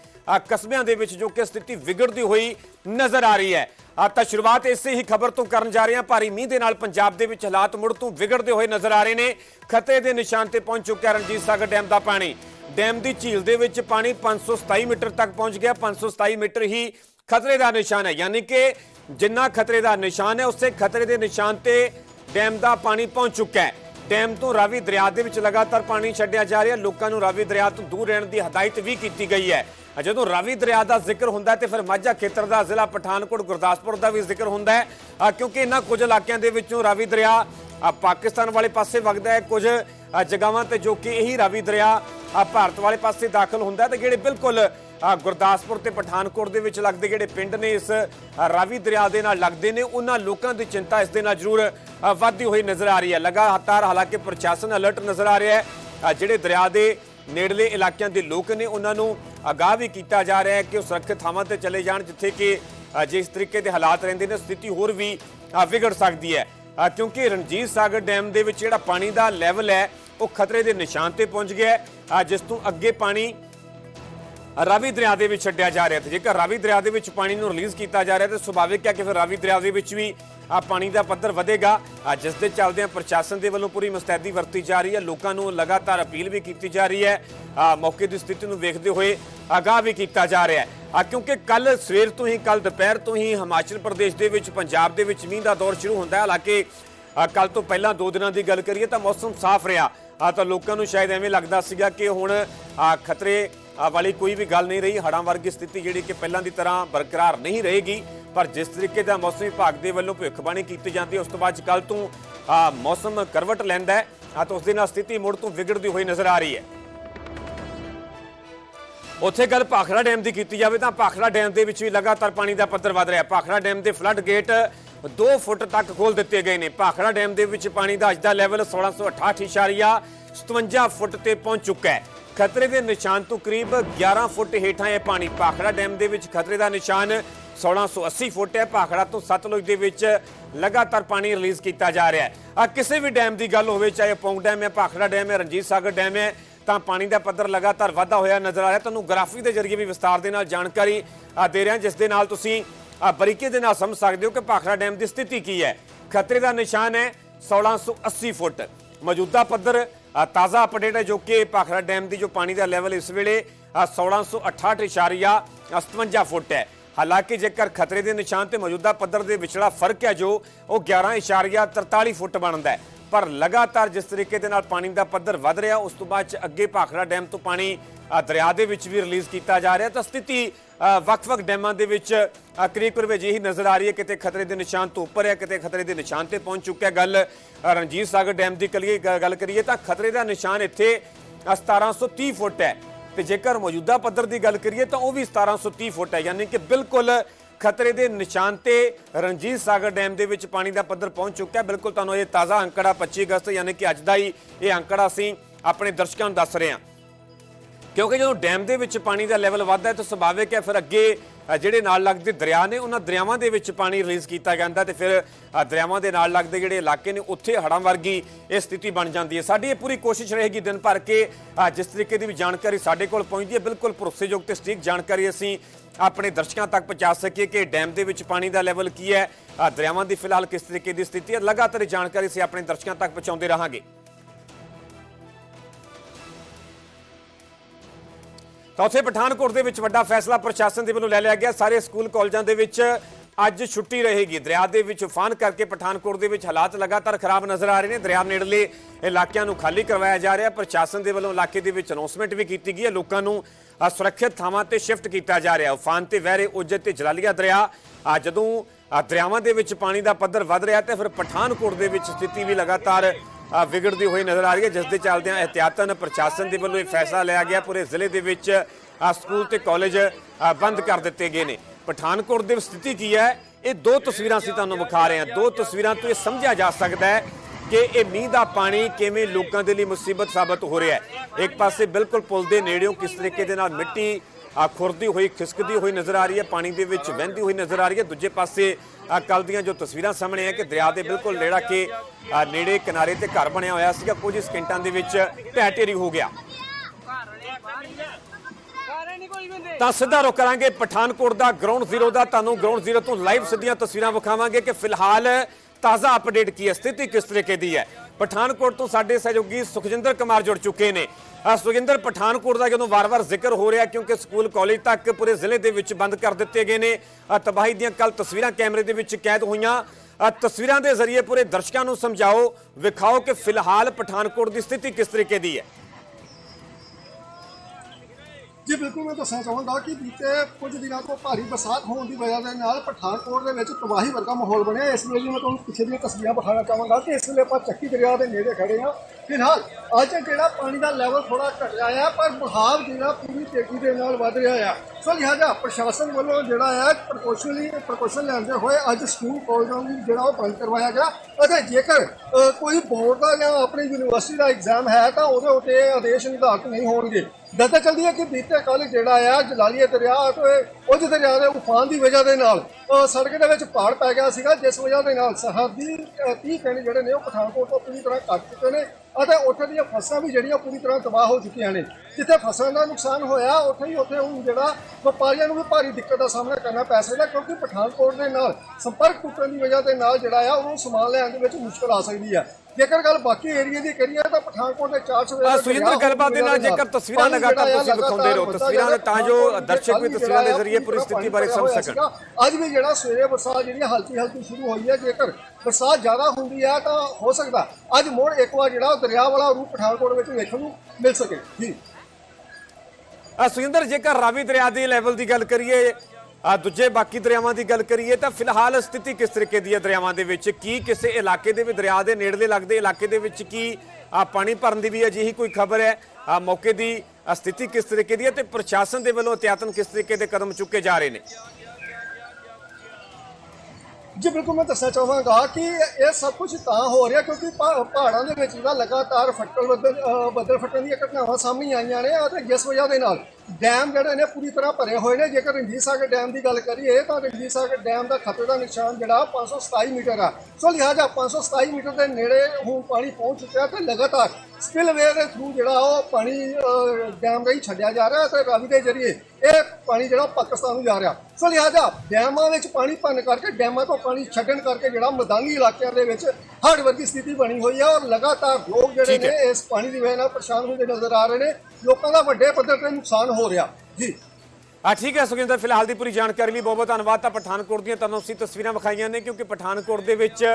Speaker 1: ਕਸਬਿਆਂ ਦੇ ਵਿੱਚ ਜੋ ਕਿ ਸਥਿਤੀ ਵਿਗੜਦੀ ਹੋਈ ਨਜ਼ਰ ਆ ਰਹੀ ਹੈ। ਆ ਤਾਂ ਸ਼ੁਰੂਆਤ ਇਸੇ ਹੀ ਖਬਰ ਤੋਂ ਕਰਨ ਜਾ ਰਹੇ ਹਾਂ। ਭਾਰੀ ਮੀਂਹ ਦੇ ਨਾਲ ਪੰਜਾਬ ਦੇ ਵਿੱਚ ਹਾਲਾਤ ਮੁੜ ਤੋਂ ਵਿਗੜਦੇ ਹੋਏ ਨਜ਼ਰ ਆ ਰਹੇ ਨੇ। ਖਤਰੇ ਦੇ ਨਿਸ਼ਾਨ ਤੇ ਪਹੁੰਚ ਚੁੱਕਿਆ ਰਣਜੀਤ ਸਾਗਰ ਡੈਮ ਦਾ ਪਾਣੀ। ਡੈਮ ਦੀ ਝੀਲ ਦੇ ਵਿੱਚ ਪਾਣੀ 527 ਮੀਟਰ ਤੱਕ ਪਹੁੰਚ ਗਿਆ। 527 ਮੀਟਰ ਹੀ ਖਤਰੇ ਦਾ ਨਿਸ਼ਾਨ ਹੈ। ਯਾਨੀ ਕਿ ਜਿੰਨਾ ਖਤਰੇ ਦਾ ਨਿਸ਼ਾਨ ਹੈ, ਉਸੇ ਖਤਰੇ ਦੇ ਨਿਸ਼ਾਨ ਤੇ ਡੈਮ ਦਾ ਪਾਣੀ ਪਹੁੰਚ ਚੁੱਕਾ ਹੈ। ਡੈਮ ਤੋਂ ਰਾਵੀ ਦਰਿਆ ਦੇ ਵਿੱਚ ਲਗਾਤਾਰ ਪਾਣੀ ਛੱਡਿਆ ਜਾ ਰਿਹਾ। ਲੋਕਾਂ ਨੂੰ ਰਾਵੀ ਦਰਿਆ ਤੋਂ ਦੂਰ ਰਹਿਣ ਦੀ ਹਦਾਇਤ ਵੀ ਕੀਤੀ ਗਈ ਹੈ। ਜਦੋਂ ਰਾਵੀ ਦਰਿਆ ਦਾ ਜ਼ਿਕਰ ਹੁੰਦਾ ਹੈ ਤੇ ਫਿਰ ਮਾਝਾ ਖੇਤਰ ਦਾ ਜ਼ਿਲ੍ਹਾ ਪਠਾਨਕੋਟ ਗੁਰਦਾਸਪੁਰ ਦਾ ਵੀ ਜ਼ਿਕਰ ਹੁੰਦਾ ਹੈ। ਕਿਉਂਕਿ ਇਹਨਾਂ ਕੁਝ ਇਲਾਕਿਆਂ ਦੇ ਵਿੱਚੋਂ ਰਾਵੀ ਦਰਿਆ ਪਾਕਿਸਤਾਨ ਵਾਲੇ ਪਾਸੇ ਵਗਦਾ ਹੈ। ਕੁਝ ਅ ਜਗ੍ਹਾਵਾਂ ਤੇ ਜੋ ਕਿ ਇਹੀ ਰਾਵੀ ਦਰਿਆ ਭਾਰਤ ਵਾਲੇ ਪਾਸੇ ਦਾਖਲ ਹੁੰਦਾ ਹੈ ਤੇ ਜਿਹੜੇ ਬਿਲਕੁਲ ਗੁਰਦਾਸਪੁਰ ਤੇ ਪਠਾਨਕੋਟ ਦੇ ਵਿੱਚ ਲੱਗਦੇ ਜਿਹੜੇ ਪਿੰਡ ਨੇ ਇਸ ਰਾਵੀ ਦਰਿਆ ਦੇ ਨਾਲ ਲੱਗਦੇ ਨੇ, ਉਹਨਾਂ ਲੋਕਾਂ ਦੀ ਚਿੰਤਾ ਇਸ ਦੇ ਨਾਲ ਜ਼ਰੂਰ ਵੱਧਦੀ ਹੋਈ ਨਜ਼ਰ ਆ ਰਹੀ ਹੈ। ਲਗਾਤਾਰ ਹਾਲਾਂਕਿ ਪ੍ਰਸ਼ਾਸਨ ਅਲਰਟ ਨਜ਼ਰ ਆ ਰਿਹਾ ਹੈ ਜਿਹੜੇ ਦਰਿਆ ਦੇ ਨੇੜਲੇ ਇਲਾਕਿਆਂ ਦੇ ਲੋਕ ਨੇ ਉਹਨਾਂ ਨੂੰ ਅਗਾਹ ਵੀ ਕੀਤਾ ਜਾ ਰਿਹਾ ਹੈ ਕਿ ਉਹ ਸੁਰੱਖਿਅਤ ਥਾਵਾਂ ਤੇ ਚਲੇ ਜਾਣ, ਜਿੱਥੇ ਕਿ ਜਿਸ ਤਰੀਕੇ ਦੇ ਹਾਲਾਤ ਰਹਿੰਦੇ ਨੇ, ਸਥਿਤੀ ਹੋਰ ਵੀ ਵਿਗੜ ਸਕਦੀ ਹੈ। ਕਿਉਂਕਿ ਰਣਜੀਤ ਸਾਗਰ ਡੈਮ ਦੇ ਵਿੱਚ ਜਿਹੜਾ ਪਾਣੀ ਦਾ ਲੈਵਲ ਹੈ, ਉਹ ਖਤਰੇ ਦੇ ਨਿਸ਼ਾਨ ਤੇ ਪਹੁੰਚ ਗਿਆ ਹੈ। ਜਿਸ ਤੋਂ ਅੱਗੇ ਪਾਣੀ ਰਾਵੀ ਦਰਿਆ ਦੇ ਵਿੱਚ ਛੱਡਿਆ ਜਾ ਰਿਹਾ ਤੇ ਜੇਕਰ ਰਾਵੀ ਦਰਿਆ ਦੇ ਵਿੱਚ ਪਾਣੀ ਨੂੰ ਰਿਲੀਜ਼ ਕੀਤਾ ਜਾ ਰਿਹਾ ਤੇ ਸੁਭਾਵਿਕ ਹੈ ਕਿ ਫਿਰ ਰਾਵੀ ਦਰਿਆ ਦੇ ਵਿੱਚ ਵੀ ਆ ਪਾਣੀ ਦਾ ਪੱਧਰ ਵਧੇਗਾ। ਜਿਸ ਦੇ ਚੱਲਦਿਆਂ ਪ੍ਰਸ਼ਾਸਨ ਦੇ ਵੱਲੋਂ ਪੂਰੀ ਮੁਸਤੈਦੀ ਵਰਤੀ ਜਾ ਰਹੀ ਹੈ। ਲੋਕਾਂ ਨੂੰ ਲਗਾਤਾਰ ਅਪੀਲ ਵੀ ਕੀਤੀ ਜਾ ਰਹੀ ਹੈ। ਮੌਕੇ ਦੀ ਸਥਿਤੀ ਨੂੰ ਵੇਖਦੇ ਹੋਏ ਆਗਾਹ ਵੀ ਕੀਤਾ ਜਾ ਰਿਹਾ ਹੈ। ਕਿਉਂਕਿ ਕੱਲ ਸਵੇਰ ਤੋਂ ਹੀ, ਕੱਲ ਦੁਪਹਿਰ ਤੋਂ ਹੀ ਹਿਮਾਚਲ ਪ੍ਰਦੇਸ਼ ਦੇ ਵਿੱਚ, ਪੰਜਾਬ ਦੇ ਵਿੱਚ ਮੀਂਹ ਦਾ ਦੌਰ ਸ਼ੁਰੂ ਹੁੰਦਾ ਹੈ। ਹਾਲਾਂਕਿ ਕੱਲ ਤੋਂ ਪਹਿਲਾਂ ਦੋ ਦਿਨਾਂ ਦੀ ਗੱਲ ਕਰੀਏ ਤਾਂ ਮੌਸਮ ਸਾਫ਼ ਰਿਹਾ। ਆ ਤਾਂ ਲੋਕਾਂ ਨੂੰ ਸ਼ਾਇਦ ਐਵੇਂ ਲੱਗਦਾ ਸੀਗਾ ਕਿ ਹੁਣ ਖਤਰੇ ਵਾਲੀ ਕੋਈ ਵੀ ਗੱਲ ਨਹੀਂ ਰਹੀ। ਹੜ੍ਹਾਂ ਵਰਗੀ ਸਥਿਤੀ ਜਿਹੜੀ ਕਿ ਪਹਿਲਾਂ ਦੀ ਤਰ੍ਹਾਂ ਬਰਕਰਾਰ ਨਹੀਂ ਰਹੇਗੀ। ਪਰ ਜਿਸ ਤਰੀਕੇ ਦਾ ਮੌਸਮ ਵਿਭਾਗ ਦੇ ਵੱਲੋਂ ਭਵਿੱਖਬਾਣੀ ਕੀਤੀ ਜਾਂਦੀ ਹੈ, ਉਸ ਤੋਂ ਬਾਅਦ ਕੱਲ ਤੋਂ ਮੌਸਮ ਕਰਵਟ ਲੈਂਦਾ ਹੈ, ਆ, ਤਾਂ ਉਸ ਦੇ ਨਾਲ ਸਥਿਤੀ ਮੁੜ ਤੋਂ ਵਿਗੜਦੀ ਹੋਈ ਨਜ਼ਰ ਆ ਰਹੀ ਹੈ। ਉੱਥੇ ਗੱਲ ਭਾਖੜਾ ਡੈਮ ਦੀ ਕੀਤੀ ਜਾਵੇ ਤਾਂ ਭਾਖੜਾ ਡੈਮ ਦੇ ਵਿੱਚ ਵੀ ਲਗਾਤਾਰ ਪਾਣੀ ਦਾ ਪੱਧਰ ਵਧ ਰਿਹਾ। ਭਾਖੜਾ ਡੈਮ ਦੇ ਫਲੱਡ ਗੇਟ 2 ਫੁੱਟ ਤੱਕ ਖੋਲ ਦਿੱਤੇ ਗਏ ਨੇ। ਭਾਖੜਾ ਡੈਮ ਦੇ ਵਿੱਚ ਪਾਣੀ ਦਾ ਅੱਜ ਦਾ ਲੈਵਲ 1668.57 ਫੁੱਟ ਤੇ ਪਹੁੰਚ ਚੁੱਕਾ ਹੈ। ਖਤਰੇ ਦੇ ਨਿਸ਼ਾਨ ਤੋਂ ਕਰੀਬ 11 ਫੁੱਟ ਹੇਠਾਂ ਇਹ ਪਾਣੀ ਭਾਖੜਾ ਡੈਮ ਦੇ ਵਿੱਚ ਖਤਰੇ ਦਾ ਨਿਸ਼ਾਨ 1680 ਫੁੱਟ ਹੈ। ਭਾਖੜਾ ਤੋਂ ਸਤਲੁਜ ਦੇ ਵਿੱਚ ਲਗਾਤਾਰ ਪਾਣੀ ਰਿਲੀਜ਼ ਕੀਤਾ ਜਾ ਰਿਹਾ ਹੈ। ਆ ਕਿਸੇ ਵੀ ਡੈਮ ਦੀ ਗੱਲ ਹੋਵੇ, ਚਾਹੇ ਪੌਂਗ ਡੈਮ ਹੈ ਭਾਖੜਾ ਡੈਮ ਹੈ, ਰਣਜੀਤ ਸਾਗਰ ਡੈਮ ਹੈ, ਤਾਂ ਪਾਣੀ ਦਾ ਪੱਧਰ ਲਗਾਤਾਰ ਵਾਧਾ ਹੋਇਆ ਨਜ਼ਰ ਆ ਰਿਹਾ। ਤੁਹਾਨੂੰ ਗ੍ਰਾਫੀ ਦੇ ਜ਼ਰੀਏ ਵੀ ਵਿਸਤਾਰ ਦੇ ਨਾਲ ਜਾਣਕਾਰੀ ਦੇ ਰਿਹਾ ਜਿਸ ਦੇ ਨਾਲ ਤੁਸੀਂ ਬਰੀਕੇ ਦੇ ਨਾਲ ਸਮਝ ਸਕਦੇ ਹੋ ਕਿ ਭਾਖੜਾ ਡੈਮ ਦੀ ਸਥਿਤੀ ਕੀ ਹੈ। ਖਤਰੇ ਦਾ ਨਿਸ਼ਾਨ ਹੈ 1680 ਫੁੱਟ। ਮੌਜੂਦਾ ਪੱਧਰ ਤਾਜ਼ਾ ਅਪਡੇਟ ਹੈ ਜੋ ਕਿ ਭਾਖੜਾ ਡੈਮ ਦੀ ਜੋ ਪਾਣੀ ਦਾ ਲੈਵਲ ਇਸ ਵੇਲੇ ਆ 1668.57 ਫੁੱਟ ਹੈ। ਹਾਲਾਂਕਿ ਜੇਕਰ ਖਤਰੇ ਦੇ ਨਿਸ਼ਾਨ ਤੇ ਮੌਜੂਦਾ ਪੱਧਰ ਦੇ ਵਿਚਲਾ ਫ਼ਰਕ ਹੈ ਜੋ, ਉਹ 11.43 ਫੁੱਟ ਬਣਦਾ ਹੈ। ਪਰ ਲਗਾਤਾਰ ਜਿਸ ਤਰੀਕੇ ਦੇ ਨਾਲ ਪਾਣੀ ਦਾ ਪੱਧਰ ਵੱਧ ਰਿਹਾ ਉਸ ਤੋਂ ਬਾਅਦ ਚ ਅੱਗੇ ਭਾਖੜਾ ਡੈਮ ਤੋਂ ਪਾਣੀ ਦਰਿਆ ਦੇ ਵਿੱਚ ਵੀ ਰਿਲੀਜ਼ ਕੀਤਾ ਜਾ ਰਿਹਾ। ਤਾਂ ਸਥਿਤੀ ਅ, ਵੱਖ-ਵੱਖ ਡੈਮਾਂ ਦੇ ਵਿੱਚ ਕਰੀਬ ਕਰੀਬ ਅਜਿਹੀ ਨਜ਼ਰ ਆ ਰਹੀ ਹੈ। ਕਿਤੇ ਖਤਰੇ ਦੇ ਨਿਸ਼ਾਨ ਤੋਂ ਉੱਪਰ ਹੈ ਕਿਤੇ ਖਤਰੇ ਦੇ ਨਿਸ਼ਾਨ ਤੇ ਪਹੁੰਚ ਚੁੱਕਿਆ ਗੱਲ ਰਣਜੀਤ ਸਾਗਰ ਡੈਮ ਦੀ ਕਰੀਏ ਗੱਲ ਕਰੀਏ ਤਾਂ ਖਤਰੇ ਦਾ ਨਿਸ਼ਾਨ ਇੱਥੇ ਅ, 1730 ਫੁੱਟ ਹੈ। ਤੇ ਜੇਕਰ ਮੌਜੂਦਾ ਪੱਧਰ ਦੀ ਗੱਲ ਕਰੀਏ ਤਾਂ ਉਹ ਵੀ 1730 ਫੁੱਟ ਹੈ। ਯਾਨੀ ਕਿ ਬਿਲਕੁਲ ਖਤਰੇ ਦੇ ਨਿਸ਼ਾਨ ਤੇ ਰਣਜੀਤ ਸਾਗਰ ਡੈਮ ਦੇ ਵਿੱਚ ਪਾਣੀ ਦਾ ਪੱਧਰ ਪਹੁੰਚ ਚੁੱਕਾ ਹੈ ਬਿਲਕੁਲ ਤੁਹਾਨੂੰ ਇਹ ਤਾਜ਼ਾ ਅੰਕੜਾ 25 ਅਗਸਤ, ਯਾਨੀ ਕਿ ਅੱਜ ਦਾ ਹੀ ਇਹ ਅੰਕੜਾ ਅਸੀਂ ਆਪਣੇ ਦਰਸ਼ਕਾਂ ਨੂੰ ਦੱਸ ਰਹੇ ਹਾਂ। ਕਿਉਂਕਿ ਜਦੋਂ ਡੈਮ ਦੇ ਵਿੱਚ ਪਾਣੀ ਦਾ ਲੈਵਲ ਵੱਧਦਾ ਹੈ, ਤਾਂ ਸੁਭਾਵਿਕ ਹੈ, ਫਿਰ ਅੱਗੇ ਜਿਹੜੇ ਨਾਲ ਲੱਗਦੇ ਦਰਿਆ ਨੇ, ਉਹਨਾਂ ਦਰਿਆਵਾਂ ਦੇ ਵਿੱਚ ਪਾਣੀ ਰਿਲੀਜ਼ ਕੀਤਾ ਜਾਂਦਾ ਤੇ ਫਿਰ ਦਰਿਆਵਾਂ ਦੇ ਨਾਲ ਲੱਗਦੇ ਜਿਹੜੇ ਇਲਾਕੇ ਨੇ, ਉੱਥੇ ਹੜ੍ਹਾਂ ਵਰਗੀ ਇਹ ਸਥਿਤੀ ਬਣ ਜਾਂਦੀ ਹੈ। ਸਾਡੀ ਇਹ ਪੂਰੀ ਕੋਸ਼ਿਸ਼ ਰਹੇਗੀ ਦਿਨ ਭਰ ਕੇ ਜਿਸ ਤਰੀਕੇ ਦੀ ਵੀ ਜਾਣਕਾਰੀ ਸਾਡੇ ਕੋਲ ਪਹੁੰਚਦੀ ਹੈ, ਬਿਲਕੁਲ ਭਰੋਸੇਯੋਗ ਤੇ ਸਟੀਕ ਜਾਣਕਾਰੀ ਅਸੀਂ ਆਪਣੇ ਦਰਸ਼ਕਾਂ ਤੱਕ ਪਹੁੰਚਾ ਸਕੀਏ ਕਿ ਡੈਮ ਦੇ ਵਿੱਚ ਪਾਣੀ ਦਾ ਲੈਵਲ ਕੀ ਹੈ ਦਰਿਆਵਾਂ ਦੀ ਫਿਲਹਾਲ ਕਿਸ ਤਰੀਕੇ ਦੀ ਸਥਿਤੀ ਹੈ, ਲਗਾਤਾਰ ਜਾਣਕਾਰੀ ਸੇ ਆਪਣੇ ਦਰਸ਼ਕਾਂ ਤੱਕ ਪਹੁੰਚਾਉਂਦੇ ਰਹਾਂਗੇ। ਤਾਂ ਉੱਥੇ ਪਠਾਨਕੋਟ ਦੇ ਵਿੱਚ ਵੱਡਾ ਫੈਸਲਾ ਪ੍ਰਸ਼ਾਸਨ ਦੇ ਵੱਲੋਂ ਲੈ ਲਿਆ ਗਿਆ। ਸਾਰੇ ਸਕੂਲ, ਕਾਲਜਾਂ ਦੇ ਵਿੱਚ ਅੱਜ ਛੁੱਟੀ ਰਹੇਗੀ। ਦਰਿਆ ਦੇ ਵਿੱਚ ਉਫਾਨ ਕਰਕੇ ਪਠਾਨਕੋਟ ਦੇ ਵਿੱਚ ਹਾਲਾਤ ਲਗਾਤਾਰ ਖਰਾਬ ਨਜ਼ਰ ਆ ਰਹੇ ਨੇ। ਦਰਿਆ ਨੇੜਲੇ ਇਲਾਕਿਆਂ ਨੂੰ ਖਾਲੀ ਕਰਵਾਇਆ ਜਾ ਰਿਹਾ। ਪ੍ਰਸ਼ਾਸਨ ਦੇ ਵੱਲੋਂ ਇਲਾਕੇ ਦੇ ਵਿੱਚ ਅਨਾਉਂਸਮੈਂਟ ਵੀ ਕੀਤੀ ਗਈ ਹੈ। ਲੋਕਾਂ ਨੂੰ ਸੁਰੱਖਿਅਤ ਥਾਵਾਂ ਤੇ ਸ਼ਿਫਟ ਕੀਤਾ ਜਾ ਰਿਹਾ। ਉਫਾਨ ਤੇ ਵਹਿ ਰਹੇ ਉਜਤ ਤੇ ਜਲਾਲੀਆ ਦਰਿਆ। ਜਦੋਂ ਦਰਿਆਵਾਂ ਦੇ ਵਿੱਚ ਪਾਣੀ ਦਾ ਪੱਧਰ ਵੱਧ ਰਿਹਾ ਤੇ ਫਿਰ ਪਠਾਨਕੋਟ ਦੇ ਵਿੱਚ ਸਥਿਤੀ ਵੀ ਲਗਾਤਾਰ ਵਿਗੜਦੀ ਹੋਈ ਨਜ਼ਰ ਆ ਰਹੀ ਹੈ। ਜਿਸ ਦੇ ਚੱਲਦਿਆਂ ਇਹਤਿਆਤਨ ਪ੍ਰਸ਼ਾਸਨ ਦੇ ਵੱਲੋਂ ਇਹ ਫੈਸਲਾ ਲਿਆ ਗਿਆ। ਪੂਰੇ ਜ਼ਿਲ੍ਹੇ ਦੇ ਵਿੱਚ ਸਕੂਲ ਤੇ ਕਾਲਜ ਬੰਦ ਕਰ ਦਿੱਤੇ ਗਏ ਨੇ। ਪਠਾਨਕੋਟ ਦੀ ਸਥਿਤੀ ਕੀ ਹੈ? ਇਹ ਦੋ ਤਸਵੀਰਾਂ ਅਸੀਂ ਤੁਹਾਨੂੰ ਵਿਖਾ ਰਹੇ ਹਾਂ। ਦੋ ਤਸਵੀਰਾਂ ਤੋਂ ਇਹ ਸਮਝਿਆ ਜਾ ਸਕਦਾ ਹੈ ਕਿ ਇਹ ਮੀਂਹ ਦਾ ਪਾਣੀ ਕਿਵੇਂ ਲੋਕਾਂ ਦੇ ਲਈ ਮੁਸੀਬਤ ਸਾਬਤ ਹੋ ਰਿਹਾ ਹੈ। ਇੱਕ ਪਾਸੇ ਬਿਲਕੁਲ ਪੁਲ ਦੇ ਨੇੜਿਓਂ ਕਿਸ ਤਰੀਕੇ ਦੇ ਨਾਲ ਮਿੱਟੀ ਖੁਰਦੀ ਹੋਈ, ਖਿਸਕਦੀ ਹੋਈ ਨਜ਼ਰ ਆ ਰਹੀ ਹੈ। ਪਾਣੀ ਦੇ ਵਿੱਚ ਵਹਿੰਦੀ ਹੋਈ ਨਜ਼ਰ ਆ ਰਹੀ ਹੈ। ਦੂਜੇ ਪਾਸੇ ਆ ਕੱਲ ਦੀਆਂ ਜੋ ਤਸਵੀਰਾਂ ਸਾਹਮਣੇ ਆ ਕਿ ਦਰਿਆ ਦੇ ਬਿਲਕੁਲ ਨੇੜਾ ਕੇ ਨੇੜੇ ਕਿਨਾਰੇ ਤੇ ਘਰ ਬਣਿਆ ਹੋਇਆ ਸੀਗਾ। ਕੁਝ ਸਕਿੰਟਾਂ ਦੇ ਵਿੱਚ ਢਹਿ ਢੇਰੀ ਹੋ ਗਿਆ। ਤਾਂ ਸਿੱਧਾ ਰੁਕ ਕਰਾਂਗੇ ਪਠਾਨਕੋਟ ਦਾ ਗਰਾਊਂਡ ਜ਼ੀਰੋ ਦਾ, ਤੁਹਾਨੂੰ ਗਰਾਊਂਡ ਜ਼ੀਰੋ ਤੋਂ ਲਾਈਵ ਸਿੱਧੀਆਂ ਤਸਵੀਰਾਂ ਵਿਖਾਵਾਂਗੇ ਕਿ ਫਿਲਹਾਲ ਤਾਜ਼ਾ ਅਪਡੇਟ ਕੀ ਹੈ, ਸਥਿਤੀ ਕਿਸ ਤਰੀਕੇ ਦੀ ਹੈ। ਪਠਾਨਕੋਟ ਤੋਂ ਸਾਡੇ ਸਹਿਯੋਗੀ ਸੁਖਜਿੰਦਰ ਕੁਮਾਰ ਜੁੜ ਚੁੱਕੇ ਨੇ। ਸੁਖਜਿੰਦਰ, ਪਠਾਨਕੋਟ ਦਾ ਜਦੋਂ ਵਾਰ-ਵਾਰ ਜ਼ਿਕਰ ਹੋ ਰਿਹਾ ਕਿਉਂਕਿ ਸਕੂਲ ਕਾਲਜ ਤੱਕ ਪੂਰੇ ਜ਼ਿਲ੍ਹੇ ਦੇ ਵਿੱਚ ਬੰਦ ਕਰ ਦਿੱਤੇ ਗਏ ਨੇ। ਤਬਾਹੀ ਦੀਆਂ ਕੱਲ ਤਸਵੀਰਾਂ ਕੈਮਰੇ ਦੇ ਵਿੱਚ ਕੈਦ ਹੋਈਆਂ। ਤਸਵੀਰਾਂ ਦੇ ਜ਼ਰੀਏ ਪੂਰੇ ਦਰਸ਼ਕਾਂ ਨੂੰ ਸਮਝਾਓ, ਵਿਖਾਓ ਕਿ ਫਿਲਹਾਲ ਪਠਾਨਕੋਟ ਦੀ ਸਥਿਤੀ ਕਿਸ ਤਰੀਕੇ ਦੀ ਹੈ।
Speaker 2: ਜੀ, ਬਿਲਕੁਲ ਮੈਂ ਦੱਸਣਾ ਚਾਹਾਂਗਾ ਕਿ ਬੀਤੇ ਕੁਝ ਦਿਨਾਂ ਤੋਂ ਭਾਰੀ ਬਰਸਾਤ ਹੋਣ ਦੀ ਵਜ੍ਹਾ ਦੇ ਨਾਲ ਪਠਾਨਕੋਟ ਦੇ ਵਿੱਚ ਤਬਾਹੀ ਵਰਗਾ ਮਾਹੌਲ ਬਣਿਆ। ਇਸ ਵੇਲੇ ਮੈਂ ਤੁਹਾਨੂੰ ਪਿੱਛੇ ਦੀਆਂ ਤਸਵੀਰਾਂ ਦਿਖਾਉਣਾ ਚਾਹਾਂਗਾ ਕਿ ਇਸ ਵੇਲੇ ਆਪਾਂ ਚੱਕੀ ਦਰਿਆ ਦੇ ਨੇੜੇ ਖੜੇ ਹਾਂ। ਫਿਲਹਾਲ ਅੱਜ ਜਿਹੜਾ ਪਾਣੀ ਦਾ ਲੈਵਲ ਥੋੜਾ ਘਟਿਆ ਆ ਪਰ ਬਹਾਵ ਜਿਹੜਾ ਪੂਰੀ ਤੇਜ਼ੀ ਦੇ ਨਾਲ ਵੱਧ ਰਿਹਾ ਆ ਸੋ ਲਿਹਾਜ਼ਾ ਪ੍ਰਸ਼ਾਸਨ ਵੱਲੋਂ ਜਿਹੜਾ ਹੈ ਪ੍ਰਕੋਸ਼ਨਲੀ ਪ੍ਰਕੋਸ਼ਨ ਲੈਂਦੇ ਹੋਏ ਅੱਜ ਸਕੂਲ ਕਾਲਜਾਂ ਨੂੰ ਜਿਹੜਾ ਉਹ ਬੰਦ ਕਰਵਾਇਆ ਗਿਆ। ਅਤੇ ਜੇਕਰ ਕੋਈ ਬੋਰਡ ਦਾ ਜਾਂ ਆਪਣੀ ਯੂਨੀਵਰਸਿਟੀ ਦਾ ਐਗਜ਼ਾਮ ਹੈ ਤਾਂ ਉਹਦੇ ਉੱਤੇ ਆਦੇਸ਼ ਨਿਰਧਾਰਤ ਨਹੀਂ ਹੋਣਗੇ। ਦੱਸਦਾ ਚੱਲਦੀ ਹੈ ਕਿ ਬੀਤੇ ਕੱਲ ਜਿਹੜਾ ਆ ਜਲਾਲੀਆ ਦਰਿਆ ਤੇ ਉਹ ਜਿੱਥੇ ਜਾ ਰਹੇ ਉਫਾਨ ਦੀ ਵਜ੍ਹਾ ਦੇ ਨਾਲ। ਸੜਕ ਦੇ ਵਿੱਚ ਪਹਾੜ ਪੈ ਗਿਆ ਸੀਗਾ ਜਿਸ ਵਜ੍ਹਾ ਦੇ ਨਾਲ ਸਰਹੱਦੀ ਅ, 30 ਪਿੰਡ ਜਿਹੜੇ ਨੇ ਉਹ ਪਠਾਨਕੋਟ ਤੋਂ ਪੂਰੀ ਤਰ੍ਹਾਂ ਕੱਟ ਚੁੱਕੇ ਨੇ ਅਤੇ ਉੱਥੇ ਦੀਆਂ ਫਸਲਾਂ ਵੀ ਜਿਹੜੀਆਂ ਪੂਰੀ ਤਰ੍ਹਾਂ ਤਬਾਹ ਹੋ ਚੁੱਕੀਆਂ ਨੇ। ਜਿੱਥੇ ਫਸਲਾਂ ਦਾ ਨੁਕਸਾਨ ਹੋਇਆ ਉੱਥੇ ਹੀ ਉੱਥੇ ਹੁਣ ਜਿਹੜਾ ਵਪਾਰੀਆਂ ਨੂੰ ਵੀ ਭਾਰੀ ਦਿੱਕਤ ਦਾ ਸਾਹਮਣਾ ਕਰਨਾ ਪੈ ਸਕਦਾ ਕਿਉਂਕਿ ਪਠਾਨਕੋਟ ਦੇ ਨਾਲ ਸੰਪਰਕ ਟੁੱਟਣ ਦੀ ਵਜ੍ਹਾ ਦੇ ਨਾਲ ਜਿਹੜਾ ਆ ਉਹਨੂੰ ਸਮਾਨ ਲੈਣ ਦੇ ਵਿੱਚ ਮੁਸ਼ਕਲ ਆ ਸਕਦੀ ਹੈ ਜੇਕਰ ਗੱਲ ਬਾਕੀ ਏਰੀਆ ਦੀ ਕਰੀਏ ਤਾਂ ਪਠਾਨਕੋਟ ਦੇ 400
Speaker 1: ਆ ਸੁਰਿੰਦਰ ਗੱਲਬਾਤ ਦੇ ਨਾਲ ਜੇਕਰ ਤਸਵੀਰਾਂ ਲਗਾਤਾਰ ਤੁਸੀਂ ਵਿਖਾਉਂਦੇ ਰਹੋ ਤਸਵੀਰਾਂ ਤਾਂ ਜੋ ਦਰਸ਼ਕ ਵੀ ਤਸਵੀਰਾਂ ਦੇ ਜ਼ਰੀਏ ਪੂਰੀ ਸਥਿਤੀ ਬਾਰੇ ਸਮਝ ਸਕਣ।
Speaker 2: ਅੱਜ ਵੀ ਜਿਹੜਾ ਸਵੇਰੇ ਬਰਸਾਤ ਜਿਹੜੀ ਹਲਕੀ ਹਲਕੀ ਸ਼ੁਰੂ ਹੋਈ ਹੈ ਜੇਕਰ ਬਰਸਾਤ ਜ਼ਿਆਦਾ ਹੁੰਦੀ ਹੈ ਤਾਂ ਹੋ ਸਕਦਾ ਅੱਜ ਮੋੜ ਇੱਕ ਵਾਰ ਜਿਹੜਾ ਉਹ ਦਰਿਆ ਵਾਲਾ ਰੂਪ ਪਠਾਨਕੋਟ ਵਿੱਚ ਵੇਖਣ ਨੂੰ ਮਿਲ ਸਕੇ। ਜੀ।
Speaker 1: ਆ ਸੁਰਿੰਦਰ ਜੇਕਰ ਰਾਵੀ ਦਰਿਆ ਦੇ ਲੈਵਲ ਦੀ ਗੱਲ ਕਰੀਏ ਆ ਦੂਜੇ ਬਾਕੀ ਦਰਿਆਵਾਂ ਦੀ ਗੱਲ ਕਰੀਏ ਤਾਂ ਫਿਲਹਾਲ ਸਥਿਤੀ ਕਿਸ ਤਰੀਕੇ ਦੀ ਹੈ ਦਰਿਆਵਾਂ ਦੇ ਵਿੱਚ? ਕੀ ਕਿਸੇ ਇਲਾਕੇ ਦੇ ਵੀ ਦਰਿਆ ਦੇ ਨੇੜਲੇ ਲੱਗਦੇ ਇਲਾਕੇ ਦੇ ਵਿੱਚ ਕੀ, ਆ, ਪਾਣੀ ਭਰਨ ਦੀ ਵੀ ਅਜਿਹੀ ਕੋਈ ਖਬਰ ਹੈ? ਆ, ਮੌਕੇ ਦੀ ਸਥਿਤੀ ਕਿਸ ਤਰੀਕੇ ਦੀ ਹੈ ਤੇ ਪ੍ਰਸ਼ਾਸਨ ਦੇ ਵੱਲੋਂ ਅਤਿਆਤਨ ਕਿਸ ਤਰੀਕੇ ਦੇ ਕਦਮ ਚੁੱਕੇ ਜਾ ਰਹੇ ਨੇ?
Speaker 2: ਜੀ, ਬਿਲਕੁਲ ਮੈਂ ਦੱਸਣਾ ਚਾਹਾਂਗਾ ਕਿ ਇਹ ਸਭ ਕੁਝ ਤਾਂ ਹੋ ਰਿਹਾ ਕਿਉਂਕਿ ਪਹਾੜਾਂ ਦੇ ਵਿੱਚ ਜਿਹੜਾ ਲਗਾਤਾਰ ਫੱਟਲ ਬੱਦਲ ਫੱਟਣ ਦੀਆਂ ਘਟਨਾਵਾਂ ਸਾਹਮਣੇ ਆਈਆਂ ਨੇ ਅਤੇ ਜਿਸ ਵਜ੍ਹਾ ਦੇ ਨਾਲ ਡੈਮ ਜਿਹੜੇ ਨੇ ਪੂਰੀ ਤਰ੍ਹਾਂ ਭਰੇ ਹੋਏ ਨੇ। ਜੇਕਰ ਰਣਜੀਤ ਸਾਗਰ ਡੈਮ ਦੀ ਗੱਲ ਕਰੀਏ ਤਾਂ ਰਣਜੀਤ ਸਾਗਰ ਡੈਮ ਦਾ ਖਤਰੇ ਦਾ ਨਿਸ਼ਾਨ ਜਿਹੜਾ 527 ਮੀਟਰ ਆ। ਸੋ ਲਿਹਾਜ਼ਾ 527 ਮੀਟਰ ਦੇ ਨੇੜੇ ਹੁਣ ਪਾਣੀ ਪਹੁੰਚ ਚੁੱਕਿਆ ਤੇ ਲਗਾਤਾਰ ਸਪਿਲਵੇ ਦੇ ਥਰੂ ਜਿਹੜਾ ਉਹ ਪਾਣੀ ਡੈਮ ਰਾਹੀਂ ਛੱਡਿਆ ਜਾ ਰਿਹਾ ਤੇ ਰਾਵੀ ਦੇ ਜ਼ਰੀਏ ਇਹ ਪਾਣੀ ਜਿਹੜਾ ਪਾਕਿਸਤਾਨ ਨੂੰ ਜਾ ਰਿਹਾ। ਸੋ ਲਿਹਾਜ਼ਾ ਡੈਮਾਂ ਵਿੱਚ ਪਾਣੀ ਭਰਨ ਕਰਕੇ ਡੈਮਾਂ ਤੋਂ ਪਾਣੀ ਛੱਡਣ ਕਰਕੇ ਜਿਹੜਾ ਮੈਦਾਨੀ ਇਲਾਕਿਆਂ ਦੇ ਵਿੱਚ ਹੜ੍ਹ ਵਰਗੀ ਸਥਿਤੀ ਬਣੀ ਹੋਈ ਹੈ ਔਰ ਲਗਾਤਾਰ ਲੋਕ ਜਿਹੜੇ। ਨੇ ਇਸ ਪਾਣੀ ਦੀ ਵਜ੍ਹਾ ਨਾਲ ਪਰੇਸ਼ਾਨ ਹੁੰਦੇ ਨਜ਼ਰ ਆ ਰਹੇ ਨੇ। ਲੋਕਾਂ ਦਾ ਵੱਡੇ ਪੱਧਰ ਤੇ ਨੁਕਸਾਨ ਹੋ ਰਿਹਾ। ਜੀ।
Speaker 1: ਆ ਠੀਕ ਹੈ ਸੁਖਿੰਦਰ ਫਿਲਹਾਲ ਦੀ ਪੂਰੀ ਜਾਣਕਾਰੀ ਲਈ ਬਹੁਤ ਬਹੁਤ ਧੰਨਵਾਦ। ਤਾਂ ਪਠਾਨਕੋਟ ਦੀਆਂ ਤੁਹਾਨੂੰ ਅਸੀਂ ਤਸਵੀਰਾਂ ਵਿਖਾਈਆਂ ਨੇ, ਕਿਉਂਕਿ ਪਠਾਨਕੋਟ ਦੇ ਵਿੱਚ